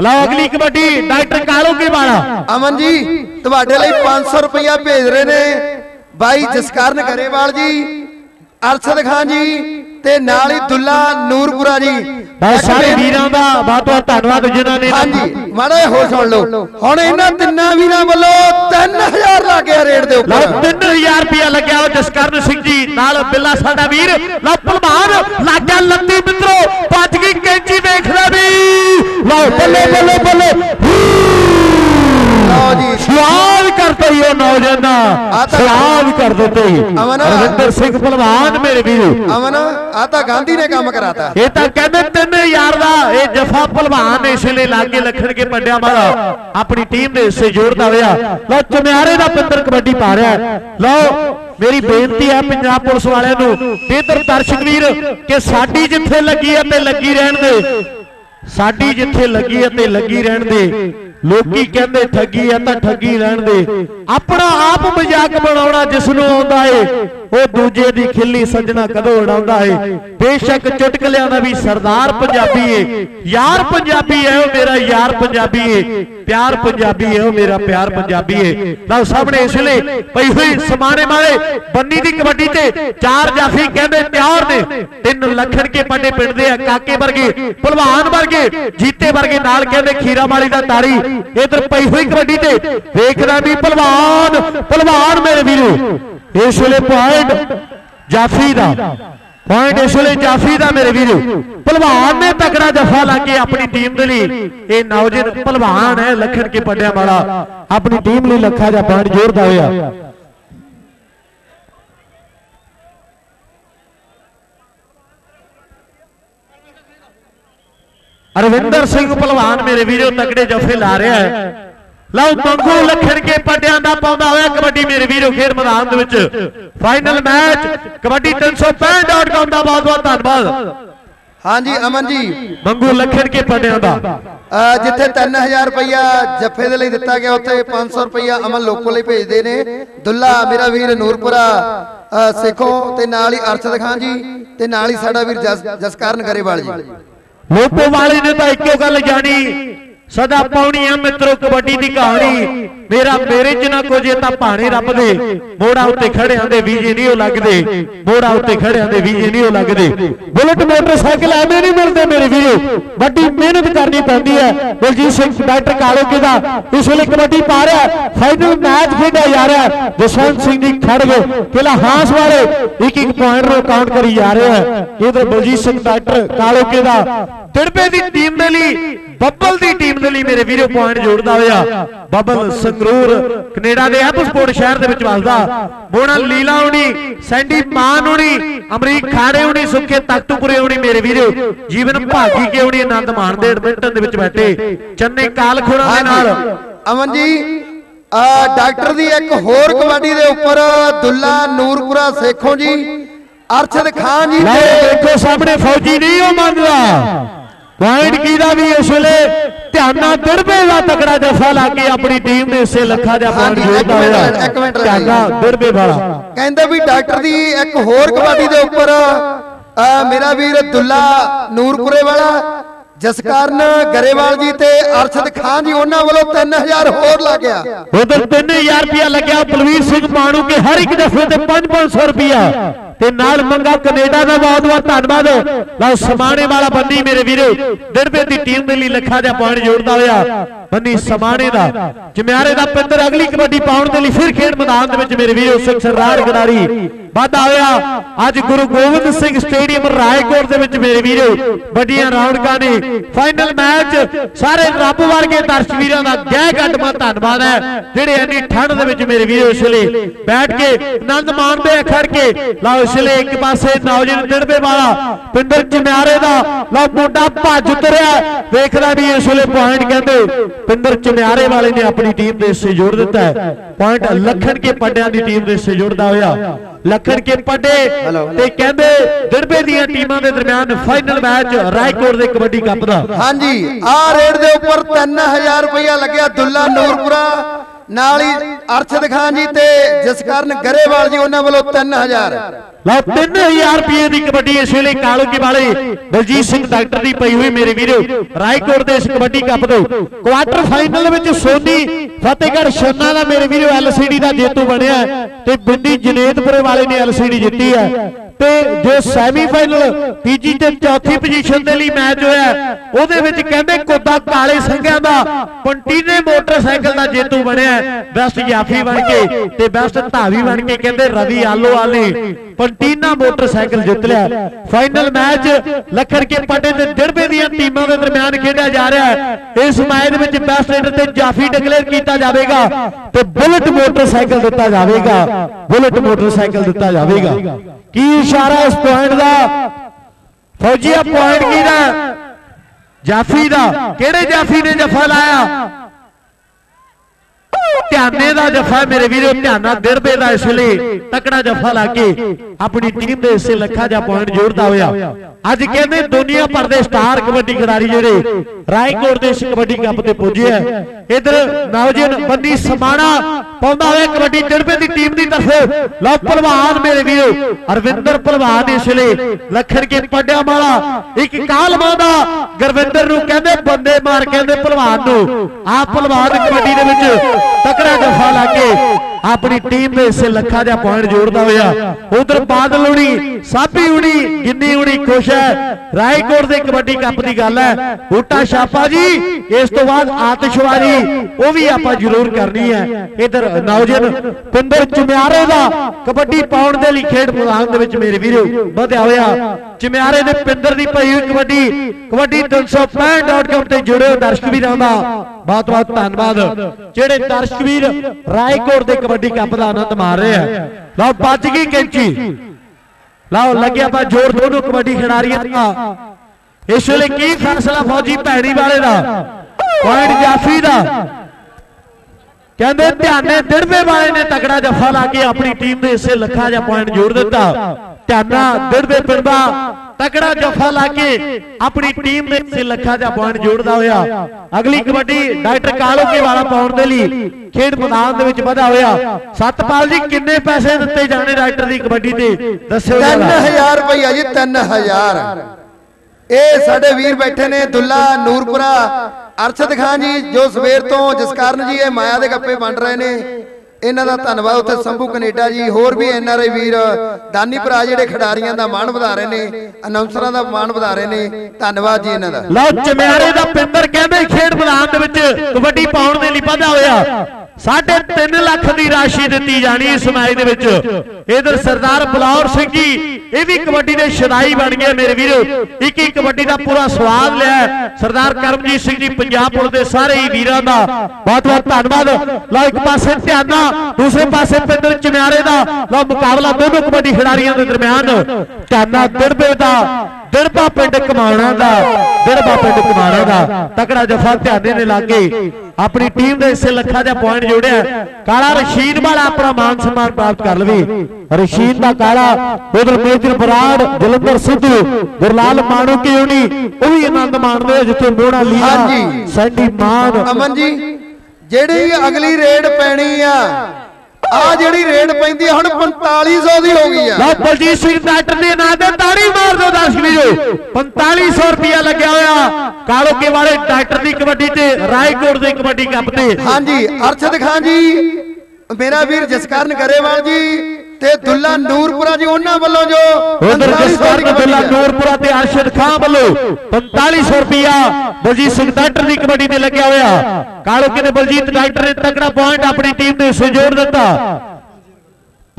ਲਓ ਅਗਲੀ ਕਬੱਡੀ, ਡਾਕਟਰ ਕਾਲੋਕੇ ਵਾਲਾ ਅਮਨ ਜੀ, ਤੁਹਾਡੇ ਲਈ 500 ਰੁਪਇਆ ਭੇਜ ਰਹੇ ਨੇ। ਬਾਈ ਜਸਕਰਨ ਗਰੇਵਾਲ ਜੀ ਅਰਸ਼ਦ ਖਾਨ ਜੀ ਤੇ ਨਾਲ ਹੀ ਦੁੱਲਾ ਨੂਰਪੁਰਾ ਜੀ। ਬਸ ਸਾਰੇ ਵੀਰਾਂ ਦਾ ਬਹੁਤ ਬਹੁਤ ਧੰਨਵਾਦ ਜਿਨ੍ਹਾਂ ਨੇ ਹਾਂਜੀ ਮਾੜਾ ਹੋਰ ਸੁਣ ਲਓ। ਹੁਣ ਇਹਨਾਂ ਤਿੰਨਾਂ ਵੀਰਾਂ ਵੱਲੋਂ 3000 ਲਾ ਕੇ ਰੇਟ ਦੇ ਲਓ ਉੱਪਰ 3000 ਰੁਪਇਆ ਲੱਗਿਆ ਉਹ ਜਸਕਰਨ ਸਿੰਘ ਜੀ ਨਾਲ ਬਿੱਲਾ ਸਾਡਾ ਵੀਰ। ਲਓ ਭਲਵਾਨ ਲਾਗਾ ਲੱਤੀ ਮਿੱਤਰੋ ਭੱਜ ਗਈ ਕੈਂਚੀ ਵੇਖਦਾ ਵੀ। ਲਓ ਬੱਲੇ ਬੱਲੇ ਬੱਲੇ। ਲਓ ਜੀ। ਸਵਾਲ ਕਰਤੇ ਹੀ ਉਹ ਨੌਜਵਾਨਾ। ਸਵਾਲ ਕਰ ਦਿੱਤੇ। ਰਵਿੰਦਰ ਸਿੰਘ ਭਲਵਾਨ ਮੇਰੇ ਵੀਰ। ਅਮਨ ਆ ਤਾਂ ਗਾਂਧੀ ਨੇ ਕੰਮ ਕਰਾਤਾ। ਇਹ ਤਾਂ ਕਹਿੰਦੇ 3000 ਦਾ ਇਹ ਜਫਾ ਭਲਵਾਨ ਇਸ ਲਈ ਲਾਗੇ ਲੱਖਣ ਕੇ ਪੱਡਿਆਂ ਵਾਲਾ। ਆਪਣੀ ਟੀਮ ਦੇ ਹਿੱਸੇ ਜੋੜਦਾ ਹੋਇਆ ਲਓ ਚਮਿਆਰੇ ਦਾ ਪਿੰਦਰ ਕਬੱਡੀ ਪਾ ਰਿਹਾ। ਲਓ ਮੇਰੀ ਬੇਨਤੀ ਹੈ ਪੰਜਾਬ ਪੁਲਿਸ ਵਾਲਿਆਂ ਨੂੰ। ਇਧਰ ਦਰਸ਼ਕ ਵੀਰ ਕਿ ਸਾਡੀ ਜਿੱਥੇ ਲੱਗੀ ਹੈ ਤੇ ਲੱਗੀ ਰਹਿਣ ਦੇ। ਸਾਡੀ ਜਿੱਥੇ ਲੱਗੀ ਹੈ ਤੇ ਲੱਗੀ ਰਹਿਣ ਦੇ। ਲੋਕੀ ਕਹਿੰਦੇ ਠੱਗੀ ਹੈ ਤਾਂ ਠੱਗੀ ਰਹਿਣ ਦੇ। ਆਪਣਾ ਆਪ ਮਜ਼ਾਕ ਬਣਾਉਣਾ ਜਿਸ ਨੂੰ ਆਉਂਦਾ ਏ, ਉਹ ਦੂਜੇ ਦੀ ਖਿੱਲੀ ਸੱਜਣਾ ਕਦੋਂ ਉਡਾਉਂਦਾ ਏ। ਬੇਸ਼ੱਕ ਚੁਟਕਲਿਆਂ ਦਾ ਵੀ ਸਰਦਾਰ ਪੰਜਾਬੀ ਏ। ਯਾਰ ਪੰਜਾਬੀ ਏ ਉਹ ਮੇਰਾ ਯਾਰ ਪੰਜਾਬੀ ਏ। ਪਿਆਰ ਪੰਜਾਬੀ ਏ ਉਹ ਮੇਰਾ ਪਿਆਰ ਪੰਜਾਬੀ ਏ। ਲਓ ਸਾਹਮਣੇ ਇਸ ਲਈ ਪਈ ਹੋਈ ਸਮਾਣੇ ਵਾਲੇ ਬੰਨੀ ਦੀ ਕਬੱਡੀ ਤੇ ਚਾਰ ਜਾਫੀ ਕਹਿੰਦੇ ਤਿਆਰ ਨੇ। ਤਿੰਨ ਲੱਖਣ ਕੇ ਪੰਡੇ ਪਿੰਡ ਦੇ ਆ, ਕਾਕੇ ਵਰਗੇ, ਭਲਵਾਨ ਵਰਗੇ। ਜੀਤੇ ਵਰਗੇ ਨਾਲ ਕਹਿੰਦੇ ਖੀਰਾ ਵਾਲੀ ਦਾ ਤਾਰੀ, ਇਧਰ ਪਈ ਹੋਈ ਕਬੱਡੀ ਤੇ। ਵੇਖਦਾ ਵੀ ਭਲਵਾਨ ਭਲਵਾਨ ਮੇਰੇ ਵੀਰੋ। ਇਸ ਵੇਲੇ ਪੁਆਇੰਟ ਜਾਫੀ ਦਾ। ਪੁਆਇੰਟ ਇਸ ਵੇਲੇ ਜਾਫੀ ਦਾ ਮੇਰੇ ਵੀਰੋ। ਭਲਵਾਨ ਨੇ ਤਕੜਾ ਜਫਾ ਲਾ ਕੇ ਆਪਣੀ ਟੀਮ ਦੇ ਲਈ। ਇਹ ਨੌਜਵਾਨ ਭਲਵਾਨ ਹੈ, ਲੱਖਣ ਕੇ ਪੰਡਿਆਂ ਵਾਲਾ। ਆਪਣੀ ਟੀਮ ਲਈ ਲੱਖਾ ਜਾਂ ਪੁਆਇੰਟ ਜੋੜਦਾ ਹੋਇਆ। ਅਰਵਿੰਦਰ ਸਿੰਘ ਭਲਵਾਨ ਮੇਰੇ ਵੀਰੋ ਤਕੜੇ ਜਫੇ ਲਾ ਰਿਹਾ ਹੈ। ਲਓ ਮੰਗੂ ਲਖਣ ਕੇ ਪੱਡਿਆਂ ਦਾ ਪਾਉਂਦਾ ਹੋਇਆ ਕਬੱਡੀ ਮੇਰੇ ਵੀਰੋ ਖੇਡ ਮੈਦਾਨ ਦੇ ਵਿੱਚ। ਫਾਈਨਲ ਮੈਚ ਕਬੱਡੀ 365.com ਦਾ ਬਹੁਤ ਬਹੁਤ ਧੰਨਵਾਦ। ਹਾਂਜੀ ਅਮਨ ਜੀ। ਮੰਗੂ ਲਖਣ ਕੇ ਪੱਡਿਆਂ ਦਾ। ਜਿੱਥੇ 3000 ਰੁਪਇਆ ਜੱਫੇ ਦੇ ਲਈ ਦਿੱਤਾ ਗਿਆ ਉੱਥੇ 500 ਰੁਪਇਆ ਅਮਨ ਲੋਕੋ ਲਈ ਭੇਜਦੇ ਨੇ। ਦੁੱਲਾ ਮੇਰਾ ਵੀਰ ਨੂਰਪੁਰਾ ਸਿੱਖੋ ਤੇ ਨਾਲ ਹੀ ਅਰਸ਼ਦ ਖਾਨ ਜੀ ਤੇ ਨਾਲ ਹੀ ਸਾਡਾ ਵੀਰ ਜਸ- ਜਸਕਰਨ ਗਰੇਵਾਲ ਜੀ। ਲੋਪੋ ਵਾਲੇ ਨੇ ਤਾਂ ਇੱਕੋ ਗੱਲ ਜਾਣੀ। ਸਦਾ ਪਾਉਣੀ ਆ ਮਿੱਤਰੋ ਕਬੱਡੀ ਦੀ ਕਹਾਣੀ। ਮੇਰਾ ਮੇਰੇ ਚ ਨਾ ਕੁਝ ਇਹ ਤਾਂ ਭਾਣੇ ਰੱਬ ਦੇ ਮੋੜਾ ਉੱਤੇ ਖੜਿਆਂ ਦੇ ਵੀਜੇ ਨਹੀਂ ਉਹ ਲੱਗਦੇ। ਮੋੜਾ ਉੱਤੇ ਖੜਿਆਂ ਦੇ ਵੀਜੇ ਨਹੀਂ ਉਹ ਲੱਗਦੇ। ਬੁਲਟ ਮੋਟਰਸਾਈਕਲ ਐਵੇਂ ਨਹੀਂ ਮਿਲਦੇ ਮੇਰੇ ਵੀਰੋ। ਵੱਡੀ ਮਿਹਨਤ ਕਰਨੀ ਪੈਂਦੀ ਹੈ। ਬਲਜੀਤ ਸਿੰਘ ਡਾਕਟਰ ਕਾਲੋਕੇ ਦਾ ਇਸ ਵੇਲੇ ਕਬੱਡੀ ਪਾ ਰਿਹਾ। ਫਾਈਨਲ ਮੈਚ ਖੇਡਿਆ ਜਾ ਰਿਹਾ। ਜਸਵੰਤ ਸਿੰਘ ਜੀ ਖੜ ਗਏ। ਪਹਿਲਾਂ ਹਾਂਸ ਵਾਲੇ ਇੱਕ ਇੱਕ ਪੁਆਇੰਟ ਨੂੰ ਕਾਊਂਟ ਕਰੀ ਜਾ ਰਹੇ ਹੈ। ਇਧਰ ਬਲਜੀਤ ਸਿੰਘ ਡਾਕਟਰ ਕਾਲੋਕੇ ਦਾ ਤਿੜਪੇ ਦੀ ਟੀਮ ਦੇ ਲਈ ਬੱਬਲ ਦੀ ਟੀਮ ਦੇ ਲਈ ਮੇਰੇ ਵੀਰੋ ਪੁਆਇੰਟ ਜੋੜਦਾ ਹੋਇਆ। ਬੱਬਲ ਸੰਗਰੂਰ ਕੈਨੇਡਾ ਦੇ ਐਪਸਪੋਰਟ ਸ਼ਹਿਰ ਦੇ ਵਿੱਚ ਵਸਦਾ। ਮੋਣਾ ਲੀਲਾ ਹੋਣੀ ਸੈਂਡੀ ਮਾਨ ਹੋਣੀ ਅਮਰੀਕ ਖਾੜੇ ਹੋਣੀ ਸੁੱਕੇ ਤਖਤੂਪੁਰੇ ਹੋਣੀ ਮੇਰੇ ਵੀਰੋ। ਜੀਵਨ ਭਾਗੀ ਕੇ ਹੋਣੀ ਆਨੰਦ ਮਾਣਦੇ ਐਡਮਿੰਟਨ ਦੇ ਵਿੱਚ ਬੈਠੇ। ਚੰਨੇ ਕਾਲਖੋਣਾ ਦੇ ਨਾਲ। ਅਮਨ ਜੀ ਆ ਡਾਕਟਰ ਦੀ ਇੱਕ ਹੋਰ ਕਬੱਡੀ ਦੇ ਉੱਪਰ ਦੁੱਲਾ ਨੂਰਪੁਰਾ ਸੇਖੋਂ ਜੀ ਅਰਸ਼ਦ ਖਾਨ ਜੀ ਦੇਖੋ ਸਾਹਮਣੇ ਫੌਜੀ ਨਹੀਂ ਉਹ ਮੰਨਦਾ। ਪੁਆਇੰਟ ਕੀਦਾ ਵੀ ਇਸ ਵੇਲੇ ਧਿਆਨਾ ਦਿਰਬੇ ਦਾ ਤਕੜਾ ਜਫਾ ਲਾ ਕੇ ਆਪਣੀ ਟੀਮ ਨੇ ਇਸੇ ਲੱਖਾਂ ਦਾ ਇੱਕ ਜੋੜਦਾ ਹੋਇਆ। ਧਿਆਨਾ ਦਿਰਬੇ ਵਾਲਾ। ਕਹਿੰਦੇ ਵੀ ਡਾਕਟਰ ਦੀ ਇੱਕ ਹੋਰ ਕਬੱਡੀ ਦੇ ਉੱਪਰ ਆ ਮੇਰਾ ਵੀਰ ਦੁੱਲਾ ਨੂਰਪੁਰੇ ਵਾਲਾ ਜਸਕਰਨ ਗਰੇਵਾਲ ਜੀ ਤੇ ਅਰਸ਼ਦ ਖਾਨ ਜੀ ਉਹਨਾਂ ਵੱਲੋਂ 3000 ਹੋਰ ਲੱਗ ਗਿਆ। ਉਧਰ 3000 ਰੁਪਿਆ ਲੱਗਿਆ। ਬਲਵੀਰ ਸਿੰਘ ਮਾਣੂ ਕੇ ਹਰ ਇੱਕ ਦਫੇ ਤੇ 5-500 ਰੁਪਿਆ ਤੇ ਨਾਲ ਮੰਗਾ ਕੈਨੇਡਾ ਦਾ ਬਹੁਤ ਬਹੁਤ ਧੰਨਵਾਦ। ਲਓ ਸਮਾਣੇ ਵਾਲਾ ਬੰਦੀ ਮੇਰੇ ਵੀਰੋ। ਦਿਰਬੇ ਦੀ ਟੀਮ ਦੇ ਲਈ ਲੱਖਾਂ ਦਾ ਪੁਆਇੰਟ ਜੋੜਦਾ ਹੋਇਆ। ਬੰਦੀ ਸਮਾਣੇ ਦਾ, ਜਮਿਆਰੇ ਦਾ ਪਿੰਦਰ ਅਗਲੀ ਕਬੱਡੀ ਪਾਉਣ ਦੇ ਲਈ ਫਿਰ ਖੇਡ ਮੈਦਾਨ ਦੇ ਵਿੱਚ ਮੇਰੇ ਵੀਰੋ ਸਿੱਖ ਸਰਦਾਰ ਖਿਡਾਰੀ ਵਾਧਾ ਹੋਇਆ ਅੱਜ ਗੁਰੂ ਗੋਬਿੰਦ ਸਿੰਘ ਸਟੇਡੀਅਮ ਰਾਏਕੋਟ ਦੇ ਵਿੱਚ ਮੇਰੇ ਵੀਰੋ, ਵੱਡੀਆਂ ਰੌਣਕਾਂ ਨੇ। ਫਾਈਨਲ ਮੈਚ ਸਾਰੇ ਰੱਬ ਵਰਗੇ ਦਰਸ਼ਕ ਵੀਰਾਂ ਦਾ ਗਹਿ ਘਟਮਾ ਧੰਨਵਾਦ ਹੈ, ਜਿਹੜੇ ਇੰਨੀ ਠੰਡ ਦੇ ਵਿੱਚ ਮੇਰੇ ਵੀਰੋ ਇਸ ਵੇਲੇ ਬੈਠ ਕੇ ਆਨੰਦ ਮਾਣਦੇ ਆ, ਖੜ ਕੇ। ਲਓ ਇਸ ਵੇਲੇ ਇੱਕ ਪਾਸੇ ਨੌਜਵਾਨ ਦਿੜਬੇ ਵਾਲਾ ਪਿੰਦਰ ਜਮਿਆਰੇ ਦਾ, ਲਓ ਮੁੰਡਾ ਭੱਜ ਉਤਰਿਆ। ਵੇਖਦਾ ਵੀ ਇਸ ਵੇਲੇ ਪੁਆਇੰਟ ਕਹਿੰਦੇ ਪਿੰਦਰ ਚਮਿਆਰੇ ਵਾਲੇ ਨੇ ਆਪਣੀ ਟੀਮ ਦੇ ਹਿੱਸੇ ਜੋੜ ਦਿੱਤਾ ਹੈ। ਪੁਆਇੰਟ ਲੱਖਣ ਕੇ ਪੱਡਿਆਂ ਦੀ ਟੀਮ ਦੇ ਹਿੱਸੇ ਜੁੜਦਾ ਹੋਇਆ। ਲੱਖਣ ਕੇ ਪੱਡੇ ਤੇ ਕਹਿੰਦੇ ਦਿੜਬੇ ਦੀਆਂ ਟੀਮਾਂ ਦੇ ਦਰਮਿਆਨ ਫਾਈਨਲ ਮੈਚ ਰਾਏਕੋਟ ਦੇ ਕਬੱਡੀ ਕੱਪ ਦਾ। ਹਾਂਜੀ ਆਹ ਰੇਡ ਦੇ ਉੱਪਰ 3000 ਰੁਪਇਆ ਲੱਗਿਆ ਦੁੱਲਾ ਨੂਰਪੁਰਾ। ਨਾਲ ਹੀ ਅਰਸ਼ਦ ਖਾਨ ਜੀ ਤੇ ਜਸਕਰਨ ਗਰੇਵਾਲ ਜੀ ਉਹਨਾਂ ਵੱਲੋਂ 3000 ਲਓ 3000 ਰੁਪਏ ਦੀ ਕਬੱਡੀ ਇਸ ਵੇਲੇ ਕਾਲੂ ਕੀ ਵਾਲੇ। ਬਲਜੀਤ ਸਿੰਘ ਡਾਕਟਰ ਦੀ ਪਈ ਹੋਈ ਮੇਰੇ ਵੀਰੋ। ਰਾਏਕੋਟ ਦੇ ਇਸ ਕਬੱਡੀ ਕੱਪ ਤੋਂ। ਕੁਆਟਰ ਫਾਈਨਲ ਵਿੱਚ ਸੋਨੀ ਫਤਿਹਗੜ੍ਹ ਛੰਨਾ ਦਾ ਮੇਰੇ ਵੀਰੋ ਐਲਸੀਡੀ ਦਾ ਜੇਤੂ ਬਣਿਆ ਤੇ ਬਿੰਦੀ ਜਨੇਤਪੁਰੇ ਵਾਲੇ ਨੇ ਐਲਸੀਡੀ ਜਿੱਤੀ ਹੈ। ਤੇ ਜੋ ਸੈਮੀਫਾਈਨਲ ਤੀਜੀ ਤੇ ਚੌਥੀ ਪੋਜੀਸ਼ਨ ਦੇ ਲਈ ਮੈਚ ਹੋਇਆ, ਉਹਦੇ ਵਿੱਚ ਕਹਿੰਦੇ ਕੋਦਾ ਕਾਲੇ ਸੰਘਿਆਂ ਦਾ, ਪੰਟੀਨੇ ਮੋਟਰਸਾਈਕਲ ਦਾ ਜੇਤੂ ਬਣਿਆ ਬੈਸਟ ਜਾਫੀ ਬਣ ਕੇ ਤੇ ਬੈਸਟ ਧਾਵੀ ਬਣ ਕੇ ਕਹਿੰਦੇ ਰਵੀ ਆਲੋਵਾਲ ਨੇ ਪੰਟੀਨਾ ਮੋਟਰਸਾਈਕਲ ਜਿੱਤ ਲਿਆ। ਫਾਈਨਲ ਮੈਚ ਲੱਖਣ ਕੇ ਪਟੇ ਤੇ ਦਿੜਬੇ ਦੀਆਂ ਟੀਮਾਂ ਦੇ ਦਰਮਿਆਨ ਖੇਡਿਆ ਜਾ ਰਿਹਾ ਹੈ। ਇਸ ਮੈਚ ਵਿੱਚ ਬੈਸਟ ਰੇਡਰ ਤੇ ਜਾਫੀ ਡਿਕਲੇਅਰ ਕੀਤਾ ਜਾਵੇਗਾ ਤੇ ਬੁਲਟ ਮੋਟਰਸਾਈਕਲ ਦਿੱਤਾ ਜਾਵੇਗਾ। ਬੁਲਟ ਮੋਟਰਸਾਈਕਲ ਦਿੱਤਾ ਜਾਵੇਗਾ। ਕੀ ਇਸ਼ਾਰਾ ਇਸ ਪੁਆਇੰਟ ਦਾ। ਫੌਜੀਆ ਪੁਆਇੰਟ ਕੀ ਦਾ? ਜਾਫੀ ਦਾ। ਕਿਹੜੇ ਜਾਫੀ ਨੇ ਜਫਾ ਲਾਇਆ? ਧਿਆਨੇ ਦਾ ਜਫਾ ਮੇਰੇ ਵੀਰੋ ਧਿਆਨਾ ਦਿੜਬੇ ਦਾ ਇਸ ਲਈ ਤਕੜਾ ਜਫਾ ਲਾ ਕੇ ਆਪਣੀ ਟੀਮ ਦੇ ਹਿੱਸੇ ਲੱਖਾਂ ਦਾ ਪੁਆਇੰਟ ਜੋੜਦਾ ਹੋਇਆ। ਅੱਜ ਕਹਿੰਦੇ ਦੁਨੀਆ ਭਰ ਦੇ ਸਟਾਰ ਕਬੱਡੀ ਖਿਡਾਰੀ ਜਿਹੜੇ ਰਾਏਕੋਟ ਦੇ ਇਸ ਕਬੱਡੀ ਕੱਪ ਤੇ ਪੁੱਜੇ ਆ। ਇਧਰ ਨੌਜਵਾਨ ਬੰਦੀ ਸਮਾਣਾ ਪਾਉਂਦਾ ਹੋਇਆ ਕਬੱਡੀ ਦਿੜਬੇ ਦੀ ਟੀਮ ਦੀ ਤਰਫੋਂ। ਲਓ ਪਹਿਲਵਾਨ ਮੇਰੇ ਵੀਰੋ ਅਰਵਿੰਦਰ ਪਹਿਲਵਾਨ ਇਸ ਲਈ ਲੱਖਣ ਕੇ ਪੱਡਿਆਂ ਵਾਲਾ। ਇੱਕ ਕਾਲਮਾ ਦਾ ਗੁਰਵਿੰਦਰ ਨੂੰ ਕਹਿੰਦੇ ਬੰਦੇ ਮਾਰ, ਕਹਿੰਦੇ ਪਹਿਲਵਾਨ ਨੂੰ। ਆ ਪਹਿਲਵਾਨ ਕਬੱਡੀ ਦੇ ਵਿੱਚ ਤਕੜਾ ਜਫਾ ਲਾ ਕੇ ਆਪਣੀ ਟੀਮ ਦੇ ਹਿੱਸੇ ਲੱਖਾਂ ਦਾ ਪੁਆਇੰਟ ਜੋੜਦਾ ਹੋਇਆ। ਉਧਰ ਬਾਦਲ ਹੁਣੀ ਸਾਬੀ ਹੁਣੀ ਗਿੰਨੀ ਹੁਣੀ ਖੁਸ਼ ਹੈ। ਰਾਏਕੋਟ ਦੇ ਕਬੱਡੀ ਕੱਪ ਦੀ ਗੱਲ ਹੈ। ਬੂਟਾ ਛਾਪਾ ਜੀ ਇਸ ਤੋਂ ਬਾਅਦ ਆਤਿਸ਼ਬਾਜ਼ੀ ਉਹ ਵੀ ਆਪਾਂ ਜ਼ਰੂਰ ਕਰਨੀ ਹੈ। ਇਧਰ ਨੌਜਵਾਨ ਪਿੰਦਰ ਚਮਿਆਰੇ ਦਾ ਕਬੱਡੀ ਪਾਉਣ ਦੇ ਲਈ ਖੇਡ ਮੈਦਾਨ ਦੇ ਵਿੱਚ ਮੇਰੇ ਵੀਰੋ ਵਧਿਆ ਹੋਇਆ। ਚਮਿਆਰੇ ਦੇ ਪਿੰਦਰ ਦੀ ਪਈ ਹੋਈ ਕਬੱਡੀ ਕਬੱਡੀ 365.com ਤੇ ਜੁੜੇ ਦਰਸ਼ਕ ਵੀਰਾਂ ਦਾ ਬਹੁਤ ਬਹੁਤ ਧੰਨਵਾਦ ਜਿਹੜੇ ਦਰਸ਼ਕ ਵੀਰ ਰਾਏਕੋਟ ਦੇ ਕਬੱਡੀ ਕੱਪ ਦਾ ਆਨੰਦ ਮਾਰ ਰਹੇ ਆ। ਲਓ ਵੱਜ ਗਈ ਕੈਂਚੀ। ਲਓ ਲੱਗਿਆ ਬਾ ਜੋਰ ਦੋਨੋਂ ਕਬੱਡੀ ਖਿਡਾਰੀਆਂ ਦਾ ਇਸ ਵੇਲੇ ਕੀ ਫੈਸਲਾ ਫੌਜੀ ਭੈਣੀ ਵਾਲੇ ਦਾ, ਪੁਆਇੰਟ ਜਾਫੀ ਦਾ? ਕਹਿੰਦੇ ਧਿਆਨੇ ਦਿੜਵੇ ਵਾਲੇ ਨੇ ਤਕੜਾ ਜੱਫਾ ਲਾ ਕੇ ਆਪਣੀ ਟੀਮ ਦੇ ਹਿੱਸੇ ਲੱਖਾਂ ਜਾਂ ਪੁਆਇੰਟ ਜੋੜ ਦਿੱਤਾ। ਧਿਆਨਾ ਦਿੜਵੇ ਪਿੰਡ ਦਾ ਤਕੜਾ ਜੱਫਾ ਲਾ ਕੇ ਆਪਣੀ ਟੀਮ ਦੇ ਹਿੱਸੇ ਲੱਖਾਂ ਜਾਂ ਪੁਆਇੰਟ ਜੋੜਦਾ ਹੋਇਆ। ਅਗਲੀ ਕਬੱਡੀ ਡਾਕਟਰ ਕਾਲੋਕੇ ਵਾਲਾ ਪਾਉਣ ਦੇ ਲਈ ਖੇਡ ਮੈਦਾਨ ਦੇ ਵਿੱਚ ਵਧਾ ਹੋਇਆ। ਸਤਪਾਲ ਜੀ ਕਿੰਨੇ ਪੈਸੇ ਦਿੱਤੇ ਜਾਣੇ ਡਾਕਟਰ ਦੀ ਕਬੱਡੀ ਤੇ? ਦੱਸਿਓ ਜਰਾ। 3000 ਰੁਪਇਆ ਜੀ 3000 ਇਹ ਸਾਡੇ ਵੀਰ ਬੈਠੇ ਨੇ ਦੁੱਲਾ ਨੂਰਪੁਰਾ। ਅਰਸ਼ਦ ਖਾਨ ਜੀ ਜੋ ਸਵੇਰ ਤੋਂ ਜਿਸ ਕਾਰਨ ਜੀ ਇਹ ਮਾਇਆ ਦੇ ਗੱਪੇ ਵੰਡ ਰਹੇ ਨੇ। ਇਹਨਾਂ ਦਾ ਧੰਨਵਾਦ ਉੱਥੇ ਸੰਭੂ ਕੈਨੇਡਾ ਜੀ। ਹੋਰ ਵੀ ਐਨਆਰਆਈ ਵੀਰ, ਦਾਨੀ ਭਰਾ ਜਿਹੜੇ ਖਿਡਾਰੀਆਂ ਦਾ ਮਾਣ ਵਧਾ ਰਹੇ ਨੇ, ਅਨਾਉਂਸਰਾਂ ਦਾ ਮਾਣ ਵਧਾ ਰਹੇ ਨੇ, ਧੰਨਵਾਦ ਜੀ ਇਹਨਾਂ ਦਾ। ਲਓ, ਚਮਿਆਰੇ ਦਾ ਪਿੰਦਰ ਕਹਿੰਦੇ ਖੇਡ ਮੈਦਾਨ ਦੇ ਵਿੱਚ ਕਬੱਡੀ ਪਾਉਣ ਦੇ ਲਈ ਵਧਾ ਹੋਇਆ। ਸਾਢੇ 3 ਲੱਖ ਦੀ ਰਾਸ਼ੀ ਦਿੱਤੀ ਜਾਣੀ ਇਸ ਮੈਚ ਦੇ ਵਿੱਚ। ਇਧਰ ਸਰਦਾਰ ਬਲੌਰ ਸਿੰਘ ਜੀ ਇਹ ਵੀ ਕਬੱਡੀ ਦੇ ਸ਼ਦਾਈ ਬਣ ਗਏ ਮੇਰੇ ਵੀਰੋ। ਇੱਕ ਇੱਕ ਕਬੱਡੀ ਦਾ ਪੂਰਾ ਸਵਾਦ ਲਿਆ ਸਰਦਾਰ ਕਰਮਜੀਤ ਸਿੰਘ ਜੀ, ਪੰਜਾਬ ਪੁਲਿਸ ਦੇ ਸਾਰੇ ਹੀ ਵੀਰਾਂ ਦਾ ਬਹੁਤ ਬਹੁਤ ਧੰਨਵਾਦ। ਲਓ ਇੱਕ ਪਾਸੇ ਧਿਆਨਾ, ਦੂਸਰੇ ਪਾਸੇ ਪਿੰਦਰ ਚਨਿਆਰੇ ਦਾ। ਲਓ ਮੁਕਾਬਲਾ ਦੋਨੋਂ ਕਬੱਡੀ ਖਿਡਾਰੀਆਂ ਦੇ ਦਰਮਿਆਨ। ਧਿਆਨਾ ਦਿੜਬੇ ਦਾ। ਦਿੜਬਾ ਪਿੰਡ ਕਮਾਣਾ ਦਾ ਦਿੜਬਾ ਪਿੰਡ ਕਮਾਣਾ ਦਾ। ਤਕੜਾ ਜਫਾ ਧਿਆਨੇ ਨੇ ਲਾਗੇ। ਆਪਣੀ ਟੀਮ ਦੇ ਹਿੱਸੇ ਲੱਖਾਂ ਦਾ ਪੁਆਇੰਟ ਜੋੜਿਆ। ਕਾਲਾ ਰਸ਼ੀਦ ਵਾਲਾ ਆਪਣਾ ਮਾਨ ਸਨਮਾਨ ਪ੍ਰਾਪਤ ਕਰ ਲਵੇ। ਰਸ਼ੀਦ ਦਾ ਕਾਲਾ ਉਧਰ ਮੇਜਰ ਬਰਾੜ ਜਲੰਧਰ ਸਿੱਧੂ ਗੁਰਲਾਲ ਮਾਣੂ ਕੀ ਹੋਣੀ ਉਹ ਵੀ ਆਨੰਦ ਮਾਣਦੇ ਆ ਜਿੱਥੇ ਮੋੜਾ ਹਾਂਜੀ। ਸੈਂਡੀ ਮਾਨ। ਅਮਨ ਜੀ ਜਿਹੜੀ ਅਗਲੀ ਰੇਡ ਪੈਣੀ ਆ ਆ ਜਿਹੜੀ ਰੇਡ ਪੈਂਦੀ ਹੁਣ 4500 ਦੀ ਹੋ ਗਈ ਆ। ਲਓ ਬਲਜੀਤ ਸਿੰਘ ਡਾਕਟਰ ਦੇ ਨਾਂ ਤੇ ਤਾੜੀ ਮਾਰ ਦਿਓ ਦਰਸ਼ਕ ਵੀਰੋ 4500 ਰੁਪਿਆ ਲੱਗਿਆ ਹੋਇਆ ਕਾਲੋਕੇ ਵਾਲੇ ਡਾਕਟਰ ਦੀ ਕਬੱਡੀ ਤੇ ਰਾਏਕੋਟ ਦੀ ਕਬੱਡੀ ਕੱਪ ਤੇ। ਹਾਂਜੀ ਅਰਸ਼ਦ ਖਾਨ ਜੀ ਮੇਰਾ ਵੀਰ ਜਸਕਰਨ ਗਰੇਵਾਲ ਜੀ ਤੇ ਦੁੱਲਾ ਨੂਰਪੁਰਾ ਜੀ ਉਹਨਾਂ ਵੱਲੋਂ ਜੋ ਉਧਰ 4500 ਦੀ ਜਸਕਰਨ ਦੁੱਲਾ। ਨੂਰਪੁਰਾ ਤੇ ਅਰਸ਼ਦ ਖਾਨ ਵੱਲੋਂ 4500 ਰੁਪਿਆ ਬਲਜੀਤ ਸਿੰਘ ਡਾਕਟਰ ਦੀ ਕਬੱਡੀ ਤੇ ਲੱਗਿਆ ਹੋਇਆ ਕਾਲੋਕੇ ਦੇ ਬਲਜੀਤ ਡਾਕਟਰ ਨੇ ਤਕੜਾ ਪੁਆਇੰਟ ਆਪਣੀ ਟੀਮ ਦੇ ਹਿੱਸੇ ਜੋੜ ਦਿੱਤਾ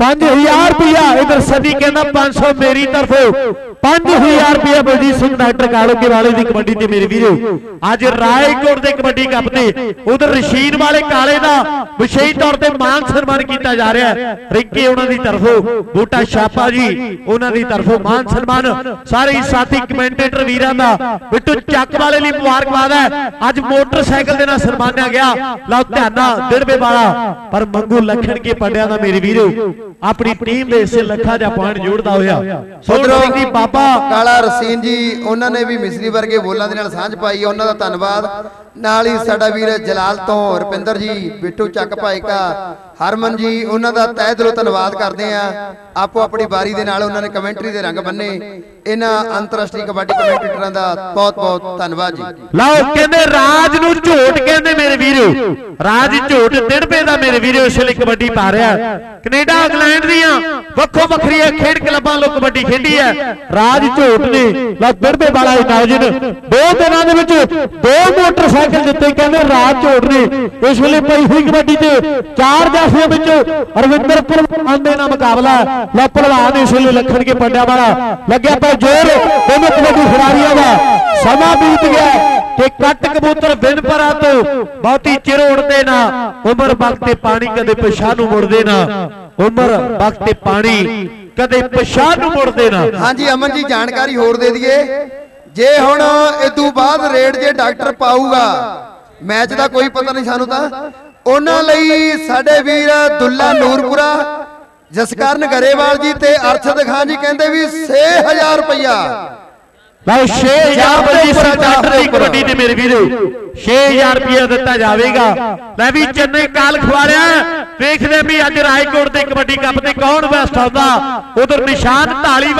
5000 ਰੁਪਿਆ ਇਧਰ ਸਦੀ ਕਹਿੰਦਾ 500 ਮੇਰੀ ਤਰਫੋਂ। 5000 ਰੁਪਿਆ ਬਲਜੀਤ ਸਿੰਘ ਡਾਕਟਰ ਕਾਲੋਕੇ ਵਾਲੇ ਦੀ ਕਬੱਡੀ ਤੇ ਮੇਰੇ ਵੀਰੋ। ਅੱਜ ਰਾਏਕੋਟ ਦੇ ਕਬੱਡੀ ਕੱਪ ਤੇ ਉਧਰ ਰਸ਼ੀਦ ਵਾਲੇ ਕਾਲੇ ਦਾ ਵਿਸ਼ੇਸ਼ ਤੌਰ ਤੇ ਮਾਨ ਸਨਮਾਨ ਕੀਤਾ ਜਾ ਰਿਹਾ ਹੈ। ਰਿੰਕੇ ਉਹਨਾਂ ਦੀ ਤਰਫੋਂ ਬੂਟਾ ਛਾਪਾ ਜੀ ਉਹਨਾਂ ਦੀ ਤਰਫੋਂ ਮਾਨ ਸਨਮਾਨ। ਸਾਰੇ ਸਾਥੀ ਕਮੈਂਟੇਟਰ ਵੀਰਾਂ ਦਾ ਬਿੱਟੂ ਚੱਕ ਵਾਲੇ ਲਈ ਮੁਬਾਰਕਬਾਦ ਹੈ। ਅੱਜ ਮੋਟਰਸਾਈਕਲ ਦੇ ਨਾਲ ਸਨਮਾਨਿਆ ਗਿਆ। ਲਓ ਧਿਆਨਾ ਦਿੜਵੇ ਵਾਲਾ। ਪਰ ਮੰਗੂ ਲਖਣ ਕੇ ਪੱਡਿਆਂ ਦਾ ਮੇਰੇ ਵੀਰੋ ਆਪਣੀ ਟੀਮ ਦੇ ਹਿੱਸੇ ਲੱਖਾਂ ਦਾ ਪੁਆਇੰਟ ਜੋੜਦਾ ਹੋਇਆ। ਸੋਹਣ ਸਿੰਘ ਦੀ ਬਾਬਾ ਕਾਲਾ ਰਸੀਨ ਜੀ ਉਹਨਾਂ ਨੇ ਵੀ ਮਿਸਰੀ ਵਰਗੇ ਬੋਲਾਂ ਦੇ ਨਾਲ ਸਾਂਝ ਪਾਈ ਉਹਨਾਂ ਦਾ ਧੰਨਵਾਦ। ਨਾਲ ਹੀ ਸਾਡਾ ਵੀਰ ਜਲਾਲ ਤੋਂ ਰੁਪਿੰਦਰ ਜੀ ਬਿੱਟੂ ਚੱਕ ਭਾਈਕਾ ਹਰਮਨ ਜੀ ਉਹਨਾਂ ਦਾ ਤਹਿ ਦਿਲੋਂ ਧੰਨਵਾਦ ਕਰਦੇ ਆ ਆਪੋ ਆਪਣੀ ਬਾਰੀ ਦੇ ਨਾਲ ਉਹਨਾਂ ਨੇ ਕਮੈਂਟਰੀ ਦੇ ਰੰਗ ਬੰਨੇ। ਇਹਨਾਂ ਅੰਤਰਰਾਸ਼ਟਰੀ ਕਬੱਡੀ ਕਮੈਂਟੇਟਰਾਂ ਦਾ ਬਹੁਤ ਬਹੁਤ ਧੰਨਵਾਦ ਜੀ। ਲਓ ਕਹਿੰਦੇ ਰਾਜ ਨੂੰ ਝੋਟ ਕਹਿੰਦੇ ਮੇਰੇ ਵੀਰੋ। ਰਾਜ ਝੋਟ ਦਿੜਬੇ ਦਾ ਮੇਰੇ ਵੀਰੋ ਇਸ ਲਈ ਕਬੱਡੀ ਪਾ ਰਿਹਾ। ਕੈਨੇਡਾ ਇੰਗਲੈਂਡ ਦੀਆਂ ਵੱਖੋ ਵੱਖਰੀਆਂ ਖੇਡ ਕਲੱਬਾਂ ਲੋ ਕਬੱਡੀ ਖੇਡੀ ਹੈ। ਰਾਜ ਝੋਟ ਨੇ ਲਓ ਦਿੜਬੇ ਵਾਲਾ ਇਹ ਨੌਜਵਾਨ ਦੋ ਦਿਨਾਂ ਦੇ ਵਿੱਚ ਦੋ ਮੋਟਰਸਾਈਕਲ ਦਿੱਤੇ, ਕਹਿੰਦੇ ਰਾਜ ਝੋਟ ਨੇ ਇਸ ਵੇਲੇ ਪਈ ਹੋਈ ਕਬੱਡੀ ਤੇ ਚਾਰ ਜਾਫੀਆਂ ਵਿੱਚ ਅਰਵਿੰਦਰ ਪਹਿਲਵਾਨ ਦੇ ਨਾਲ ਮੁਕਾਬਲਾ। ਹੈ। ਲਓ ਇਸ ਵੇਲੇ ਲੱਖਣ ਕੇ ਪੱਡਿਆ ਵਾਲਾ। ਲੱਗਿਆ ਪਿਆ ਜ਼ੋਰ, ਦੋਨੋਂ ਕਬੱਡੀ ਖਿਡਾਰੀਆਂ ਦਾ। ਸਮਾਂ ਬੀਤ ਗਿਆ ਤੇ ਕੱਟ ਕਬੂਤਰ ਬਿਨ ਪਰਾ ਤੋਂ ਬਹੁਤੀ ਚਿਰ ਉੜਦੇ ਨਾ। ਉਮਰ ਵਕਤ ਤੇ ਪਾਣੀ ਕਦੇ ਪਿਛਾਂ ਨੂੰ ਮੁੜਦੇ ਨਾ। ਉਮਰ ਵਕਤ ਤੇ ਪਾਣੀ ਕਦੇ ਪਿਛਾਂ ਨੂੰ ਮੁੜਦੇ ਨਾ। ਹਾਂਜੀ ਅਮਨ ਜੀ ਜਾਣਕਾਰੀ ਹੋਰ ਦੇ ਦਈਏ। ਜੇ ਹੁਣ ਇਦੋਂ ਬਾਅਦ ਰੇਡ ਜੇ ਡਾਕਟਰ ਪਾਊਗਾ ਮੈਚ ਦਾ ਕੋਈ ਪਤਾ ਨਹੀਂ ਸਾਨੂੰ ਤਾਂ। ਉਹਨਾਂ ਲਈ ਸਾਡੇ ਵੀਰ ਦੁੱਲਾ ਨੂਰਪੁਰਾ ਜਸਕਰਨ ਗਰੇਵਾਲ ਜੀ ਤੇ ਅਰਸ਼ਦ ਖਾਨ ਜੀ ਕਹਿੰਦੇ ਵੀ 6000 ਰੁਪਇਆ ਲਓ 6000 ਬਲਜੀ ਸਿੰਘ ਡਾਕਟਰ ਦੀ ਕਬੱਡੀ ਤੇ ਮੇਰੇ ਵੀਰੋ। 6000 ਰੁਪਏ ਦਿੱਤਾ ਜਾਵੇਗਾ। ਲੈ ਵੀ ਚੰਨੇ ਕਾਲ ਖਵਾਲਿਆ। ਵੇਖਦੇ ਵੀ ਅੱਜ ਰਾਏਕੋਟ ਦੇ ਕਬੱਡੀ ਕੱਪ ਤੇ ਕੌਣ ਬੈਸਟ ਆਉਂਦਾ। ਉਧਰ ਨਿਸ਼ਾਨ ਢਾਲੀ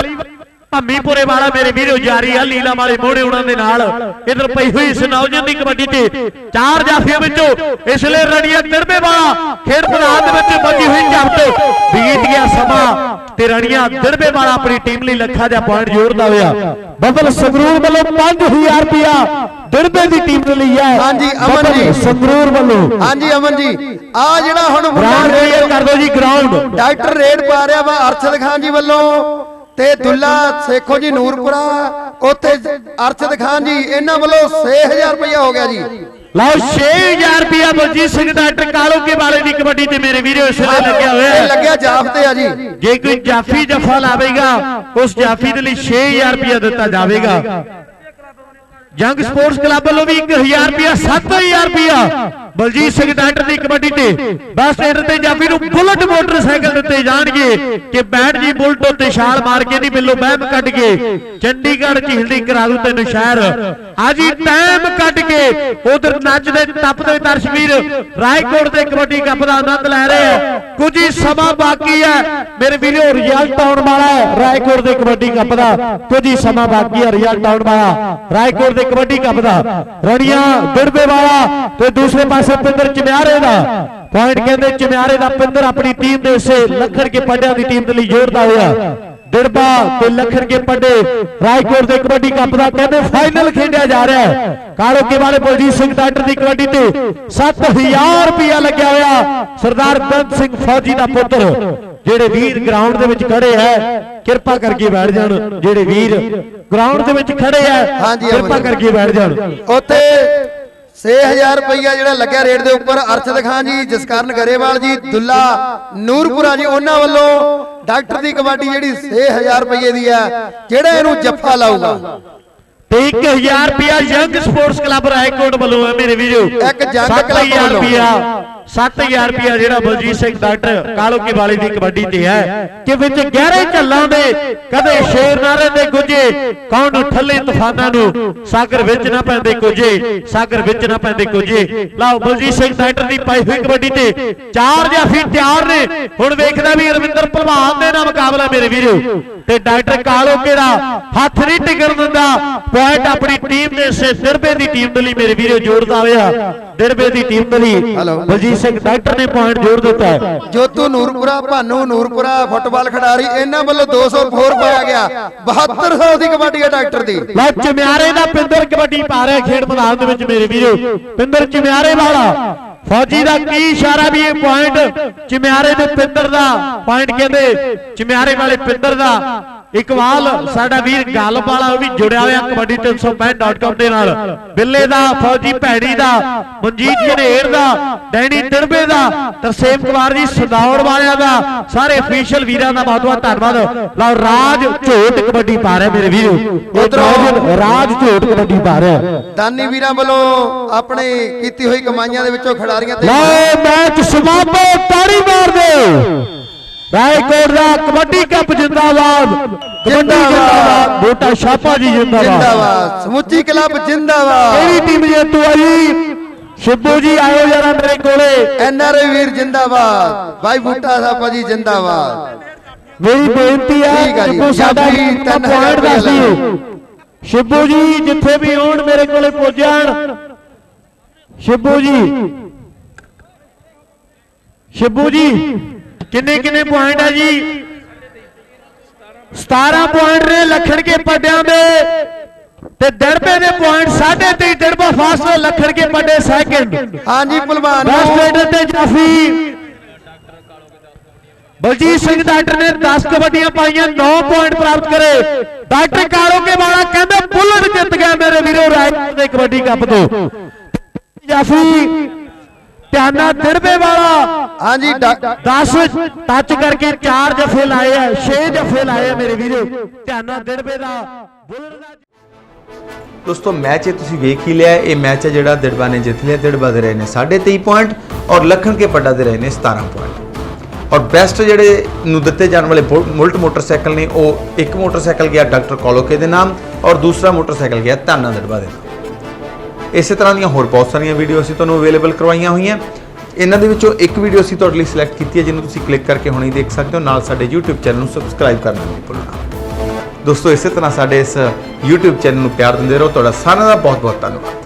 ਭੰਮੀਪੁਰੇ ਵਾਲਾ ਮੇਰੇ ਵੀਰੋ ਜਾਰੀ ਆ ਲੀਲਾ ਵਾਲੇ ਮੋੜੇ ਉਹਨਾਂ ਦੇ ਨਾਲ। ਇਧਰ ਪਈ ਹੋਈ ਇਸ ਨੌਜਵਾਨ ਦੀ ਕਬੱਡੀ ਤੇ ਚਾਰ ਜਾਫੀਆਂ ਵਿੱਚੋਂ ਇਸ ਲਈ ਰੜੀਆ ਤਿਰਬੇ ਵਾਲਾ ਖੇਡ ਮੈਦਾਨ ਦੇ ਵਿੱਚ ਵੱਜੀ ਹੋਈ ਝਪਟ ਬੀਤ ਗਿਆ ਸਮਾਂ ਤੇ ਰਣੀਆਂ ਦਿੜਬੇ ਵਾਲਾ ਆਪਣੀ ਟੀਮ ਲਈ ਲੱਖਾਂ ਦਾ ਪੁਆਇੰਟ ਜੋੜਦਾ ਹੋਇਆ। ਬਬਲ ਸੰਗਰੂਰ ਵੱਲੋਂ 5000 ਰੁਪਇਆ ਦਿੜਬੇ ਦੀ ਟੀਮ ਦੇ ਲਈ ਹੈ। ਹਾਂਜੀ, ਅਮਨ ਜੀ। ਸੰਗਰੂਰ ਵੱਲੋਂ। ਹਾਂਜੀ ਅਮਨ ਜੀ। ਆ ਜਿਹੜਾ ਹੁਣ ਮੁੰਡਾ ਕਰ ਦਿਓ ਜੀ ਗਰਾਊਂਡ ਡਾਕਟਰ ਰੇਡ ਪਾ ਰਿਹਾ ਵਾ ਅਰਸ਼ਦ ਖਾਨ ਜੀ ਵੱਲੋਂ। ਤੇ ਦੁੱਲਾ ਸੇਖੋ ਜੀ ਨੂਰਪੁਰਾ ਉੱਥੇ ਅਰਸ਼ਦ ਖਾਨ ਜੀ ਇਹਨਾਂ ਵੱਲੋਂ 6000 ਰੁਪਇਆ ਹੋ ਗਿਆ ਜੀ। ਲਓ 6000 ਰੁਪਇਆ ਬਲਜੀਤ ਸਿੰਘ ਡਾਕਟਰ ਕਾਲੋਕੇ ਵਾਲੇ ਦੀ ਕਬੱਡੀ ਤੇ ਮੇਰੇ ਵੀਰੋ ਇਸ ਵੇਲੇ ਲੱਗਿਆ ਹੋਇਆ ਇਹ ਹੈ ਲੱਗਿਆ ਜਾਫ ਤੇ ਆ ਜੀ। ਜੇ ਕੋਈ ਜਾਫੀ ਜਫਾ ਲਾਵੇਗਾ ਉਸ ਜਾਫੀ ਦੇ ਲਈ 6000 ਰੁਪਇਆ ਦਿੱਤਾ ਜਾਵੇਗਾ। ਜੰਗ ਸਪੋਰਟਸ ਕਲੱਬ ਵੱਲੋਂ ਵੀ 1000 ਰੁਪਇਆ 7000 ਰੁਪਇਆ ਬਲਜੀਤ ਸਿੰਘ ਡਾਕਟਰ ਦੀ ਕਬੱਡੀ ਤੇ ਬਸ ਸਟੈਂਡ ਤੇ ਜਾਫੀ ਨੂੰ ਬੁਲਟ ਮੋਟਰਸਾਈਕਲ ਦਿੱਤੇ ਜਾਣਗੇ ਕਿ ਬੈਟ ਜੀ ਬੁਲਟ ਉੱਤੇ ਛਾਲ ਮਾਰ ਕੇ ਨਹੀਂ, ਬਿੱਲੋ ਬਹਿਮ ਕੱਢ ਕੇ ਚੰਡੀਗੜ੍ਹ ਝੀਲਦੀ ਕਰਾ ਦੂ ਤੈਨੂੰ ਸ਼ਹਿਰ। ਆਜੀ ਟਾਈਮ ਕੱਢ ਕੇ ਉਧਰ ਨੱਚਦੇ ਟੱਪਦੇ ਦਰਸ਼ਕਵੀਰ ਰਾਏਕੋਟ ਦੇ ਕਬੱਡੀ ਕੱਪ ਦਾ ਆਨੰਦ ਲੈ ਰਹੇ ਆ। ਕੁਝ ਹੀ ਸਮਾਂ ਬਾਕੀ ਹੈ ਮੇਰੇ ਵੀਰੋ, ਰਿਜ਼ਲਟ ਆਉਣ ਵਾਲਾ ਹੈ ਰਾਏਕੋਟ ਦੇ ਕਬੱਡੀ ਕੱਪ ਦਾ। ਕੁਝ ਹੀ ਸਮਾਂ ਬਾਕੀ ਹੈ ਰਿਜ਼ਲਟ ਆਉਣ ਵਾਲਾ ਰਾਏਕੋਟ ਦੇ ਕਬੱਡੀ ਕੱਪ ਦਾ। ਰਣੀਆਂ ਦਿੜਬੇ ਵਾਲਾ ਤੇ ਦੂਸਰੇ ਪਾਸੇ ਪਿੰਦਰ ਚਮਿਆਰੇ ਦਾ। ਪੁਆਇੰਟ ਕਹਿੰਦੇ ਚਮਿਆਰੇ ਦਾ ਪਿੰਦਰ ਆਪਣੀ ਟੀਮ ਦੇ ਹਿੱਸੇ ਲੱਖਣ ਕੇ ਪੱਡਿਆਂ ਦੀ ਟੀਮ ਦੇ ਲਈ ਜੋੜਦਾ ਹੋਇਆ। ਦਿੜਬਾ ਤੇ ਲੱਖਣ ਕੇ ਪੱਡੇ ਰਾਏਕੋਟ ਦੇ ਕਬੱਡੀ ਕੱਪ ਦਾ ਕਹਿੰਦੇ ਫਾਈਨਲ ਖੇਡਿਆ ਜਾ ਰਿਹਾ ਹੈ। ਕਾਲੋਕੇ ਵਾਲੇ ਬਲਜੀਤ ਸਿੰਘ ਡਾਕਟਰ ਦੀ ਕਬੱਡੀ ਤੇ 7000 ਰੁਪਇਆ ਲੱਗਿਆ ਹੋਇਆ। ਸਰਦਾਰ ਬੰਦ ਸਿੰਘ ਫੌਜੀ ਦਾ ਪੁੱਤਰ ਜਿਹੜੇ ਵੀਰ ਗਰਾਊਂਡ ਦੇ ਵਿੱਚ ਖੜੇ ਹੈ ਕਿਰਪਾ ਕਰਕੇ ਬੈਠ ਜਾਣ। ਜਿਹੜੇ ਵੀਰ ਗਰਾਊਂਡ ਦੇ ਵਿੱਚ ਖੜੇ ਹੈ ਕਿਰਪਾ। ਕਰਕੇ ਬੈਠ ਜਾਣ। ਉੱਥੇ 6000 ਰੁਪਈਆ ਜਿਹੜਾ ਲੱਗਿਆ ਰੇਟ ਦੇ ਉੱਪਰ ਅਰਸ਼ਦ ਖਾਨ ਜੀ ਜਸਕਰਨ ਗਰੇਵਾਲ ਜੀ ਦੁੱਲਾ ਨੂਰਪੁਰਾ ਜੀ ਉਹਨਾਂ ਵੱਲੋਂ ਡਾਕਟਰ ਦੀ ਕਬੱਡੀ ਜਿਹੜੀ 6000 ਰੁਪਏ ਦੀ ਆ ਜਿਹੜਾ ਇਹਨੂੰ ਜੱਫਾ ਲਾਊਗਾ। ਤੇ 1000 ਰੁਪਿਆ ਯੰਗ ਸਪੋਰਟਸ ਕਲੱਬ ਰਾਏਕੋਟ ਵੱਲੋਂ ਹੈ ਮੇਰੇ ਵੀਰੋ। ਇੱਕ ਜੰਗ ਕਲੱਬ 7000 ਵੱਲੋਂ। ਰੁਪਿਆ 7000 ਰੁਪਿਆ ਜਿਹੜਾ ਬਲਜੀਤ ਸਿੰਘ ਡਾਕਟਰ ਕਾਲੋਕੇ ਵਾਲੇ ਦੀ ਕਬੱਡੀ ਤੇ ਹੈ, ਕਿ ਵਿੱਚ ਗਹਿਰੇ ਝੱਲਾਂ ਦੇ ਕਦੇ ਸ਼ੇਰ ਨਾਰੇ ਦੇ ਗੁੱਜੇ ਕੌਣ ਨੂੰ ਠੱਲੇ ਤੂਫਾਨਾਂ ਨੂੰ ਸਾਗਰ ਵਿੱਚ ਨਾ ਪੈਂਦੇ ਕੁਝੇ ਸਾਗਰ ਵਿੱਚ ਨਾ ਪੈਂਦੇ ਕੁਝੇ ਲਓ, ਬਲਜੀਤ ਸਿੰਘ ਡਾਕਟਰ ਦੀ ਪਾਈ ਹੋਈ ਕਬੱਡੀ ਤੇ ਚਾਰ ਜਾਫੀ ਤਿਆਰ ਨੇ। ਹੁਣ ਵੇਖਦਾ ਵੀ ਰਵਿੰਦਰ ਭਲਵਾਨ ਦੇ ਨਾਲ ਮੁਕਾਬਲਾ ਮੇਰੇ ਵੀਰੋ। ਤੇ ਡਾਕਟਰ ਕਾਲੋਕੇ ਦਾ ਹੱਥ ਨਹੀਂ ਟਿਕਣ ਦਿੰਦਾ। ਪੁਆਇੰਟ ਆਪਣੀ ਟੀਮ ਦੇ ਸੇ ਦੀ ਟੀਮ ਦੇ ਲਈ ਮੇਰੇ ਵੀਰੋ ਜੋੜਦਾ ਹੋਇਆ। ਦਿਰਬੇ ਦੀ ਟੀਮ ਦੇ ਲਈ। ਬਲਜੀਤ ਸਿੰਘ ਡਾਕਟਰ ਨੇ ਪੁਆਇੰਟ ਜੋੜ ਦਿੱਤਾ ਜੋਤੂ ਨੂਰਪੁਰਾ ਭਾਨੂ ਨੂਰਪੁਰਾ ਫੁੱਟਬਾਲ ਖਿਡਾਰੀ ਇਹਨਾਂ ਵੱਲੋਂ 200 ਹੋਰ ਪਾਇਆ ਗਿਆ। 7200 ਦੀ ਕਬੱਡੀ ਹੈ ਡਾਕਟਰ ਦੀ। ਲੈ ਚਮਿਆਰੇ ਦਾ ਪਿੰਦਰ ਕਬੱਡੀ ਪਾ ਰਿਹਾ ਖੇਡ ਮੈਦਾਨ ਦੇ ਵਿੱਚ ਮੇਰੇ ਵੀਰੋ। ਪਿੰਦਰ ਚਮਿਆਰੇ ਵਾਲਾ। ਫੌਜੀ ਦਾ ਕੀ ਇਸ਼ਾਰਾ ਵੀ ਇਹ ਪੁਆਇੰਟ ਚਮਿਆਰੇ ਦੇ ਪਿੰਦਰ ਦਾ। ਪੁਆਇੰਟ ਕਹਿੰਦੇ ਚਮਿਆਰੇ ਵਾਲੇ ਪਿੰਦਰ ਦਾ। ਇਕਬਾਲ ਸਾਡਾ ਵੀਰ ਵਾਲਾ ਉਹ ਵੀ ਜੁੜਿਆ ਹੋਇਆ ਕਬੱਡੀ 365.com ਦੇ ਨਾਲ। ਬਿੱਲੇ ਦਾ ਫੌਜੀ ਭੈੜੀ ਦਾ ਮਨਜੀਤ ਜਨੇਰ ਦਾ ਡੈਣੀ ਦਿਰਬੇ ਦਾ ਤਰਸੇਮ ਕੁਮਾਰ ਜੀ ਸਦੌੜ ਵਾਲਿਆਂ ਦਾ ਸਾਰੇ ਅਫੀਸ਼ੀਅਲ ਵੀਰਾਂ ਦਾ ਬਹੁਤ ਬਹੁਤ ਧੰਨਵਾਦ। ਲਓ ਰਾਜ ਝੋਟ ਕਬੱਡੀ ਪਾ ਰਿਹਾ ਮੇਰੇ ਵੀਰੋ। ਉੱਧਰੋਂ ਰਾਜ ਝੋਟ ਕਬੱਡੀ ਪਾ ਰਿਹਾ। ਦਾਨੀ ਵੀਰਾਂ ਵੱਲੋਂ ਆਪਣੇ ਕੀਤੀ ਹੋਈ ਕਮਾਈਆਂ ਦੇ ਵਿੱਚੋਂ ਖਿਡਾਰੀਆਂ ਤੇ ਲਓ ਮੈਚ ਸਮਾਪੋ ਤਾੜੀ ਮਾਰ ਦਿਓ ਰਾਏਕੋਟ ਦਾ ਕਬੱਡੀ ਕੱਪ ਜਿੰਦਾਬਾਦ। ਕਬੱਡੀ ਜਿੰਦਾਬਾਦ। ਬੋਟਾ ਛਾਪਾ ਜੀ ਜਿੰਦਾਬਾਦ। ਜਿੰਦਾਬਾਦ। ਸਮੁੱਚੀ ਕਲੱਬ ਜਿੰਦਾਬਾਦ। ਕਿਹੜੀ ਟੀਮ ਜੇਤੂ ਆ ਜੀ? ਸ਼ਿੱਬੂ ਜੀ ਆਇਓ ਜਰਾ ਮੇਰੇ ਕੋਲੇ। ਐਨਆਰਆਈ ਵੀਰ ਜਿੰਦਾਬਾਦ। ਭਾਈ ਬੂਟਾ ਸਾਹਿਬ ਜੀ ਜਿੰਦਾਬਾਦ। ਮੇਰੀ ਬੇਨਤੀ ਆ ਜੀ। ਸ਼ਿੱਬੂ ਸਾਡਾ ਪੁਆਇੰਟ ਦੱਸ ਦਿਓ। ਸ਼ਿੱਬੂ ਜੀ ਜਿੱਥੇ ਵੀ ਆਉਣ ਮੇਰੇ ਕੋਲੇ ਪੁੱਜ ਜਾਣ। ਸ਼ਿੱਬੂ ਜੀ। ਸ਼ਿੱਬੂ ਜੀ। ਕਿੰਨੇ ਕਿੰਨੇ ਪੁਆਇੰਟ ਆ ਜੀ? 17 ਪੁਆਇੰਟ ਨੇ ਲਖਣ ਕੇ ਪੱਡਿਆਂ ਦੇ ਤੇ ਦੜਬੇ ਦੇ ਪੁਆਇੰਟ 23.5 ਦੜਬਾ ਫਾਸਟ ਲਖਣ ਕੇ ਪੱਡੇ ਸੈਕਿੰਡ ਹਾਂਜੀ ਭਲਵਾਨ। ਬੈਸਟ ਤੇ ਜਾਫੀ। ਬਲਜੀਤ ਸਿੰਘ ਡਾਕਟਰ ਨੇ 10 ਕਬੱਡੀਆਂ ਪਾਈਆਂ 9 ਪੁਆਇੰਟ ਪ੍ਰਾਪਤ ਕਰੇ। ਡਾਕਟਰ ਕਾਲੋਕੇ ਵਾਲਾ ਕਹਿੰਦੇ ਬੁੱਲਟ ਜਿੱਤ ਗਿਆ ਮੇਰੇ ਵੀਰੋ ਰਾਏ ਦੇ ਕਬੱਡੀ ਕੱਪ ਤੋਂ। ਜਾਫੀ ਧਿਆਨਾ ਦਿਰਬੇ ਵਾਲਾ। ਹਾਂਜੀ ਡਾ- 10 ਟੱਚ ਕਰਕੇ 4 ਜਫੇ ਲਾਏ ਆ 6 ਜਫੇ ਲਾਏ ਆ ਮੇਰੇ ਵੀਰੋ। ਧਿਆਨਾ ਦਿਰਬੇ ਦਾ ਬੁੱਲਟ ਦਾ ਦੋਸਤੋ ਮੈਚ ਇਹ ਤੁਸੀਂ ਵੇਖ ਹੀ ਲਿਆ ਇਹ ਮੈਚ ਹੈ ਜਿਹੜਾ ਦਿੜਬਾ ਨੇ ਜਿੱਤ ਲਿਆ। ਦਿੜਬਾ ਦੇ ਰਹੇ ਨੇ 23.5 ਪੁਆਇੰਟ ਔਰ ਲਖਣ ਕੇ ਪੱਡਾ ਦੇ ਰਹੇ ਨੇ 17 ਪੁਆਇੰਟ ਔਰ ਬੈਸਟ ਜਿਹੜੇ ਨੂੰ ਦਿੱਤੇ ਜਾਣ ਵਾਲੇ ਮੁਲਟ ਮੋਟਰਸਾਈਕਲ ਨੇ ਉਹ ਇੱਕ ਮੋਟਰਸਾਈਕਲ ਗਿਆ ਡਾਕਟਰ ਕੋਲੋਕੇ ਦੇ ਨਾਮ ਔਰ ਦੂਸਰਾ ਮੋਟਰਸਾਈਕਲ ਗਿਆ ਤਾਨਾ ਦਿੜਬਾ ਦੇ ਨਾਮ। ਇਸੇ ਤਰ੍ਹਾਂ ਦੀਆਂ ਹੋਰ ਬਹੁਤ ਸਾਰੀਆਂ ਵੀਡੀਓ ਅਸੀਂ ਤੁਹਾਨੂੰ ਅਵੇਲੇਬਲ ਕਰਵਾਈਆਂ ਹੋਈਆਂ। ਇਹਨਾਂ ਦੇ ਵਿੱਚੋਂ ਇੱਕ ਵੀਡੀਓ ਅਸੀਂ ਤੁਹਾਡੇ ਲਈ ਸਿਲੈਕਟ ਕੀਤੀ ਹੈ, ਜਿਹਨੂੰ ਤੁਸੀਂ ਕਲਿੱਕ ਕਰਕੇ ਹੁਣੇ ਦੇਖ ਸਕਦੇ ਹੋ। ਨਾਲ ਸਾਡੇ YouTube ਚੈਨਲ ਨੂੰ ਸਬਸਕ੍ਰਾਈਬ ਕਰਨਾ ਨਹੀਂ ਭੁੱਲਣਾ। ਦੋਸਤੋ, ਇਸੇ ਤਰ੍ਹਾਂ ਸਾਡੇ ਇਸ YouTube ਚੈਨਲ ਨੂੰ ਪਿਆਰ ਦਿੰਦੇ ਰਹੋ। ਤੁਹਾਡਾ ਸਾਰਿਆਂ ਦਾ ਬਹੁਤ ਬਹੁਤ ਧੰਨਵਾਦ।